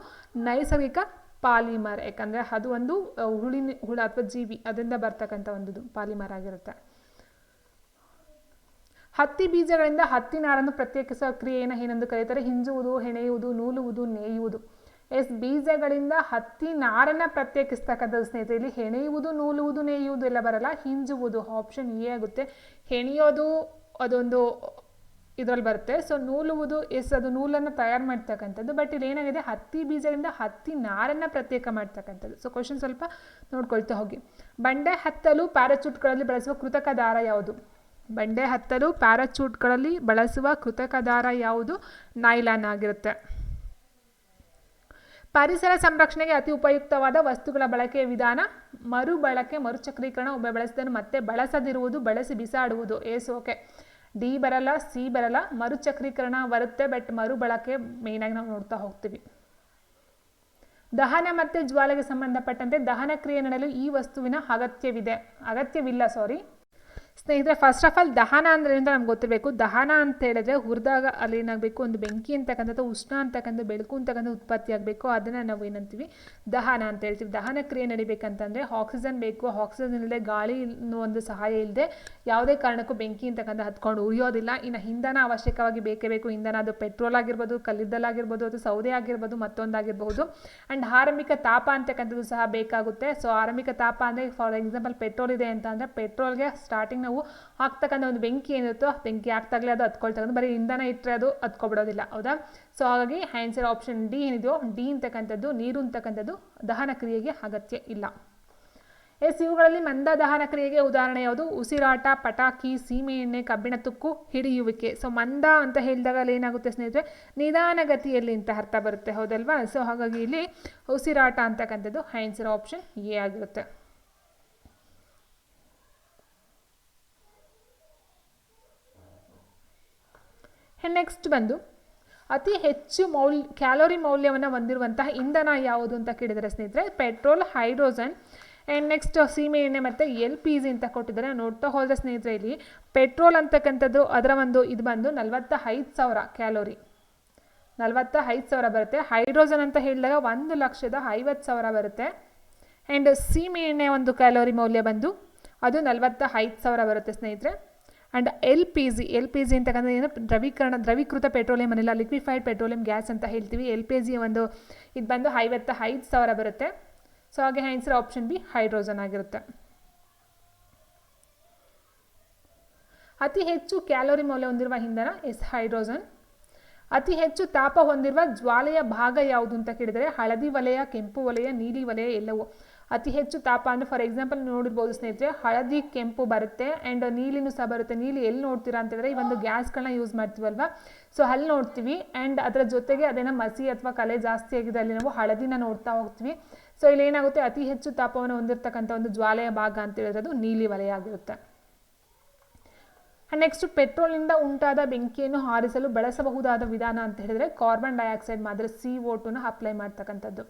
ನೈಸರ್ಗಿಕ ಪಾಲಿಮರ್. ಯಾಕಂದರೆ ಅದು ಒಂದು ಹುಳಿನ ಹುಳ ಅಥವಾ ಜೀವಿ ಅದರಿಂದ ಬರ್ತಕ್ಕಂಥ ಒಂದು ಪಾಲಿಮರ್ ಆಗಿರುತ್ತೆ. ಹತ್ತಿ ಬೀಜಗಳಿಂದ ಹತ್ತಿ ನಾರನ್ನು ಪ್ರತ್ಯೇಕಿಸುವ ಕ್ರಿಯೆಯನ್ನು ಏನೆಂದು ಕರೀತಾರೆ? ಹಿಂಜುವುದು, ಹೆಣೆಯುವುದು, ನೂಲುವುದು, ನೇಯುವುದು. ಎಸ್ ಬೀಜಗಳಿಂದ ಹತ್ತಿ ನಾರನ್ನು ಪ್ರತ್ಯೇಕಿಸ್ತಕ್ಕಂಥದ್ದು ಸ್ನೇಹಿತರೆ. ಇಲ್ಲಿ ಹೆಣೆಯುವುದು, ನೂಲುವುದು, ನೇಯುವುದು ಎಲ್ಲ ಬರಲ್ಲ. ಹಿಂಜುವುದು ಆಪ್ಷನ್ ಎ ಆಗುತ್ತೆ. ಹೆಣೆಯೋದು ಅದೊಂದು ಇದರಲ್ಲಿ ಬರುತ್ತೆ. ಸೊ ನೂಲುವುದು, ಎಸ್ ಅದು ನೂಲನ್ನು ತಯಾರು ಮಾಡ್ತಕ್ಕಂಥದ್ದು. ಬಟ್ ಇಲ್ಲಿ ಏನಾಗಿದೆ? ಹತ್ತಿ ಬೀಜದಿಂದ ಹತ್ತಿ ನಾರನ್ನು ಪ್ರತ್ಯೇಕ ಮಾಡ್ತಕ್ಕಂಥದ್ದು. ಸೊ ಕ್ವಶನ್ ಸ್ವಲ್ಪ ನೋಡ್ಕೊಳ್ತಾ ಹೋಗಿ. ಬಂಡೆ ಹತ್ತಲು ಪ್ಯಾರಾಚೂಟ್ಗಳಲ್ಲಿ ಬಳಸುವ ಕೃತಕ ದಾರ ಯಾವುದು? ಬಂಡೆ ಹತ್ತಲು ಪ್ಯಾರಾಚೂಟ್ಗಳಲ್ಲಿ ಬಳಸುವ ಕೃತಕ ದಾರ ಯಾವುದು? ನೈಲಾನ್ ಆಗಿರುತ್ತೆ. ಪರಿಸರ ಸಂರಕ್ಷಣೆಗೆ ಅತಿ ಉಪಯುಕ್ತವಾದ ವಸ್ತುಗಳ ಬಳಕೆಯ ವಿಧಾನ ಮರುಬಳಕೆ ಮರುಚಕ್ರೀಕರಣ ಒಬ್ಬ ಬಳಸಿದನು ಮತ್ತೆ ಬಳಸದಿರುವುದು, ಬಳಸಿ ಬಿಸಾಡುವುದು. ಏಸ್ ಓಕೆ ಡಿ ಬರಲ್ಲ, ಸಿ ಬರಲ್ಲ. ಮರುಚಕ್ರೀಕರಣ ಬರುತ್ತೆ, ಬಟ್ ಮರುಬಳಕೆ ಮೇಯ್ನಾಗಿ ನಾವು ನೋಡ್ತಾ ಹೋಗ್ತೀವಿ. ದಹನ ಮತ್ತು ಜ್ವಾಲೆಗೆ ಸಂಬಂಧಪಟ್ಟಂತೆ ದಹನ ಕ್ರಿಯೆ ನಡೆಯಲು ಈ ವಸ್ತುವಿನ ಅಗತ್ಯವಿದೆ. ಅಗತ್ಯವಿಲ್ಲ ಸಾರಿ ಸ್ನೇಹಿತರೆ ಫಸ್ಟ್ ಆಫ್ ಆಲ್ ದಹನ ಅಂದರೆ ಅಂತ ನಮ್ಗೆ ಗೊತ್ತಿರಬೇಕು. ದಹನ ಅಂತ ಹೇಳಿದ್ರೆ ಹುರಿದಾಗ ಅಲ್ಲಿ ಏನಾಗಬೇಕು? ಒಂದು ಬೆಂಕಿ ಅಂತಕ್ಕಂಥದ್ದು, ಉಷ್ಣ ಅಂತಕ್ಕಂಥ ಬೆಳಕು ಅಂತಕ್ಕಂಥ ಉತ್ಪತ್ತಿ ಆಗಬೇಕು. ಅದನ್ನು ನಾವು ಏನಂತೀವಿ? ದಹನ ಅಂತ ಹೇಳ್ತೀವಿ. ದಹನ ಕ್ರಿಯೆ ನಡಿಬೇಕಂತಂದರೆ ಆಕ್ಸಿಜನ್ ಬೇಕು. ಆಕ್ಸಿಜನ್ ಇಲ್ಲದೆ ಗಾಳಿ ಒಂದು ಸಹಾಯ ಇಲ್ಲದೆ ಯಾವುದೇ ಕಾರಣಕ್ಕೂ ಬೆಂಕಿ ಅಂತಕ್ಕಂಥ ಹತ್ಕೊಂಡು ಉರಿಯೋದಿಲ್ಲ. ಇನ್ನು ಇಂಧನ ಅವಶ್ಯಕವಾಗಿ ಬೇಕೇ ಬೇಕು. ಇಂಧನ ಅದು ಪೆಟ್ರೋಲ್ ಆಗಿರ್ಬೋದು ಕಲ್ಲಿದ್ದಲಾಗಿರ್ಬೋದು ಅದು ಸೌದೆ ಆಗಿರ್ಬೋದು ಮತ್ತೊಂದಾಗಿರ್ಬೋದು ಆ್ಯಂಡ್ ಆರಂಭಿಕ ತಾಪ ಅಂತಕ್ಕಂಥದ್ದು ಸಹ ಬೇಕಾಗುತ್ತೆ. ಸೊ ಆರಂಭಿಕ ತಾಪ ಅಂದರೆ ಫಾರ್ ಎಕ್ಸಾಂಪಲ್ ಪೆಟ್ರೋಲ್ ಇದೆ ಅಂತ ಅಂದರೆ ಪೆಟ್ರೋಲ್ಗೆ ಸ್ಟಾರ್ಟಿಂಗ್ ನಾವು ನಾವು ಹಾಕ್ತಕ್ಕಂಥ ಒಂದು ಬೆಂಕಿ ಏನಿರುತ್ತೋ ಬೆಂಕಿ ಹಾಕ್ತಾಗಲೇ ಅದು ಹತ್ಕೊಳ್ತಕ್ಕಂಥ ಬರೀ ಇಂಧನ ಇಟ್ಟರೆ ಅದು ಹತ್ಕೊಬಿಡೋದಿಲ್ಲ, ಹೌದಾ? ಸೊ ಹಾಗಾಗಿ ಆನ್ಸರ್ ಆಪ್ಷನ್ ಡಿ ಏನಿದೆಯೋ ಡಿ ಅಂತಕ್ಕಂಥದ್ದು, ನೀರು ಅಂತಕ್ಕಂಥದ್ದು ದಹನ ಕ್ರಿಯೆಗೆ ಅಗತ್ಯ ಇಲ್ಲ. ಎಸ್, ಇವುಗಳಲ್ಲಿ ಮಂದ ದಹನ ಕ್ರಿಯೆಗೆ ಉದಾಹರಣೆ ಯಾವುದು? ಉಸಿರಾಟ, ಪಟಾಕಿ, ಸೀಮೆ ಎಣ್ಣೆ, ಕಬ್ಬಿಣ ತುಕ್ಕು ಹಿಡಿಯುವಿಕೆ. ಸೊ ಮಂದ ಅಂತ ಹೇಳಿದಾಗ ಅಲ್ಲಿ ಏನಾಗುತ್ತೆ ಸ್ನೇಹಿತರೆ? ನಿಧಾನಗತಿಯಲ್ಲಿ ಅಂತ ಅರ್ಥ ಬರುತ್ತೆ, ಹೌದಲ್ವಾ? ಸೊ ಹಾಗಾಗಿ ಇಲ್ಲಿ ಉಸಿರಾಟ ಅಂತಕ್ಕಂಥದ್ದು ಆನ್ಸರ್ ಆಪ್ಷನ್ ಎ ಆಗಿರುತ್ತೆ. ನೆಕ್ಸ್ಟ್ ಬಂದು. ಅತಿ ಹೆಚ್ಚು ಮೌಲ್ಯ ಕ್ಯಾಲೋರಿ ಮೌಲ್ಯವನ್ನು ಹೊಂದಿರುವಂತಹ ಇಂಧನ ಯಾವುದು ಅಂತ ಕೇಳಿದರೆ ಸ್ನೇಹಿತರೆ ಪೆಟ್ರೋಲ್ ಹೈಡ್ರೋಜನ್ ಆ್ಯಂಡ್ ನೆಕ್ಸ್ಟ್ ಸೀಮೆ ಎಣ್ಣೆ ಮತ್ತು ಎಲ್ ಪಿ ಜಿ ಅಂತ ಕೊಟ್ಟಿದ್ದಾರೆ. ನೋಡ್ತಾ ಹೋದರೆ ಸ್ನೇಹಿತರೆ, ಇಲ್ಲಿ ಪೆಟ್ರೋಲ್ ಅಂತಕ್ಕಂಥದ್ದು ಅದರ ಒಂದು ಇದು ಬಂದು ನಲವತ್ತ ಐದು ಸಾವಿರ ಕ್ಯಾಲೋರಿ ನಲವತ್ತ ಐದು ಸಾವಿರ ಬರುತ್ತೆ. ಹೈಡ್ರೋಜನ್ ಅಂತ ಹೇಳಿದಾಗ ಒಂದು ಲಕ್ಷದ ಐವತ್ತು ಸಾವಿರ ಬರುತ್ತೆ. ಆ್ಯಂಡ್ ಸೀಮೆ ಎಣ್ಣೆ ಒಂದು ಕ್ಯಾಲೋರಿ ಮೌಲ್ಯ ಬಂದು ಅದು ನಲವತ್ತ ಐದು ಸಾವಿರ ಬರುತ್ತೆ ಸ್ನೇಹಿತರೆ. And L P G L P G ಅಂತಕ್ಕಂಥ ಏನು? ದ್ರವೀಕರಣ, ದ್ರವೀಕೃತ ಪೆಟ್ರೋಲಿಯಂ ಅನ್ನಿಲ್ಲ ಲಿಕ್ವಿಫೈಡ್ ಪೆಟ್ರೋಲಿಯಂ ಗ್ಯಾಸ್ ಅಂತ ಹೇಳ್ತೀವಿ. ಎಲ್ ಪಿ ಜಿ ಒಂದು ಇದು ಬಂದು ಐವತ್ತ, ಐದು ಸಾವಿರ ಬರುತ್ತೆ. ಸೊ ಹಾಗೆ ಆನ್ಸರ್ ಆಪ್ಷನ್ ಬಿ ಹೈಡ್ರೋಜನ್ ಆಗಿರುತ್ತೆ. ಅತಿ ಹೆಚ್ಚು ಕ್ಯಾಲೋರಿ ಮೌಲ್ಯ ಹೊಂದಿರುವ ಇಂಧನ ಎಸ್ ಹೈಡ್ರೋಜನ್ ಅತಿ ಹೆಚ್ಚು ತಾಪ ಹೊಂದಿರುವ ಜ್ವಾಲೆಯ ಭಾಗ ಯಾವುದು ಅಂತ ಕೇಳಿದರೆ ಹಳದಿ ವಲಯ, ಕೆಂಪು ವಲಯ, ನೀಲಿ ವಲಯ ಎಲ್ಲವೂ. ಅತಿ ಹೆಚ್ಚು ತಾಪ ಅಂದರೆ ಫಾರ್ ಎಕ್ಸಾಂಪಲ್ ನೋಡಿರ್ಬೋದು ಸ್ನೇಹಿತರೆ, ಹಳದಿ ಕೆಂಪು ಬರುತ್ತೆ ಆ್ಯಂಡ್ ನೀಲಿನೂ ಸಹ ಬರುತ್ತೆ. ನೀಲಿ ಎಲ್ಲಿ ನೋಡ್ತೀರಾ ಅಂತಂದರೆ ಈ ಒಂದು ಗ್ಯಾಸ್ಗಳನ್ನ ಯೂಸ್ ಮಾಡ್ತೀವಲ್ವ? ಸೊ ಅಲ್ಲಿ ನೋಡ್ತೀವಿ ಆ್ಯಂಡ್ ಅದರ ಜೊತೆಗೆ ಅದೇನ ಮಸಿ ಅಥವಾ ಕಲೆ ಜಾಸ್ತಿ ಆಗಿದೆ, ಅಲ್ಲಿ ನಾವು ಹಳದಿನ ನೋಡ್ತಾ ಹೋಗ್ತೀವಿ. ಸೊ ಇಲ್ಲಿ ಏನಾಗುತ್ತೆ? ಅತಿ ಹೆಚ್ಚು ತಾಪವನ್ನು ಹೊಂದಿರತಕ್ಕಂಥ ಒಂದು ಜ್ವಾಲೆಯ ಭಾಗ ಅಂತ ಹೇಳಿದ್ರೆ ಅದು ನೀಲಿ ವಲಯ ಆಗಿರುತ್ತೆ. ನೆಕ್ಸ್ಟ್ ಪೆಟ್ರೋಲಿಂದ ಉಂಟಾದ ಬೆಂಕಿಯನ್ನು ಹಾರಿಸಲು ಬಳಸಬಹುದಾದ ವಿಧಾನ ಅಂತ ಹೇಳಿದರೆ ಕಾರ್ಬನ್ ಡೈಆಕ್ಸೈಡ್ ಮಾತ್ರ ಸಿ ಓಟುನ ಅಪ್ಲೈ ಮಾಡ್ತಕ್ಕಂಥದ್ದು.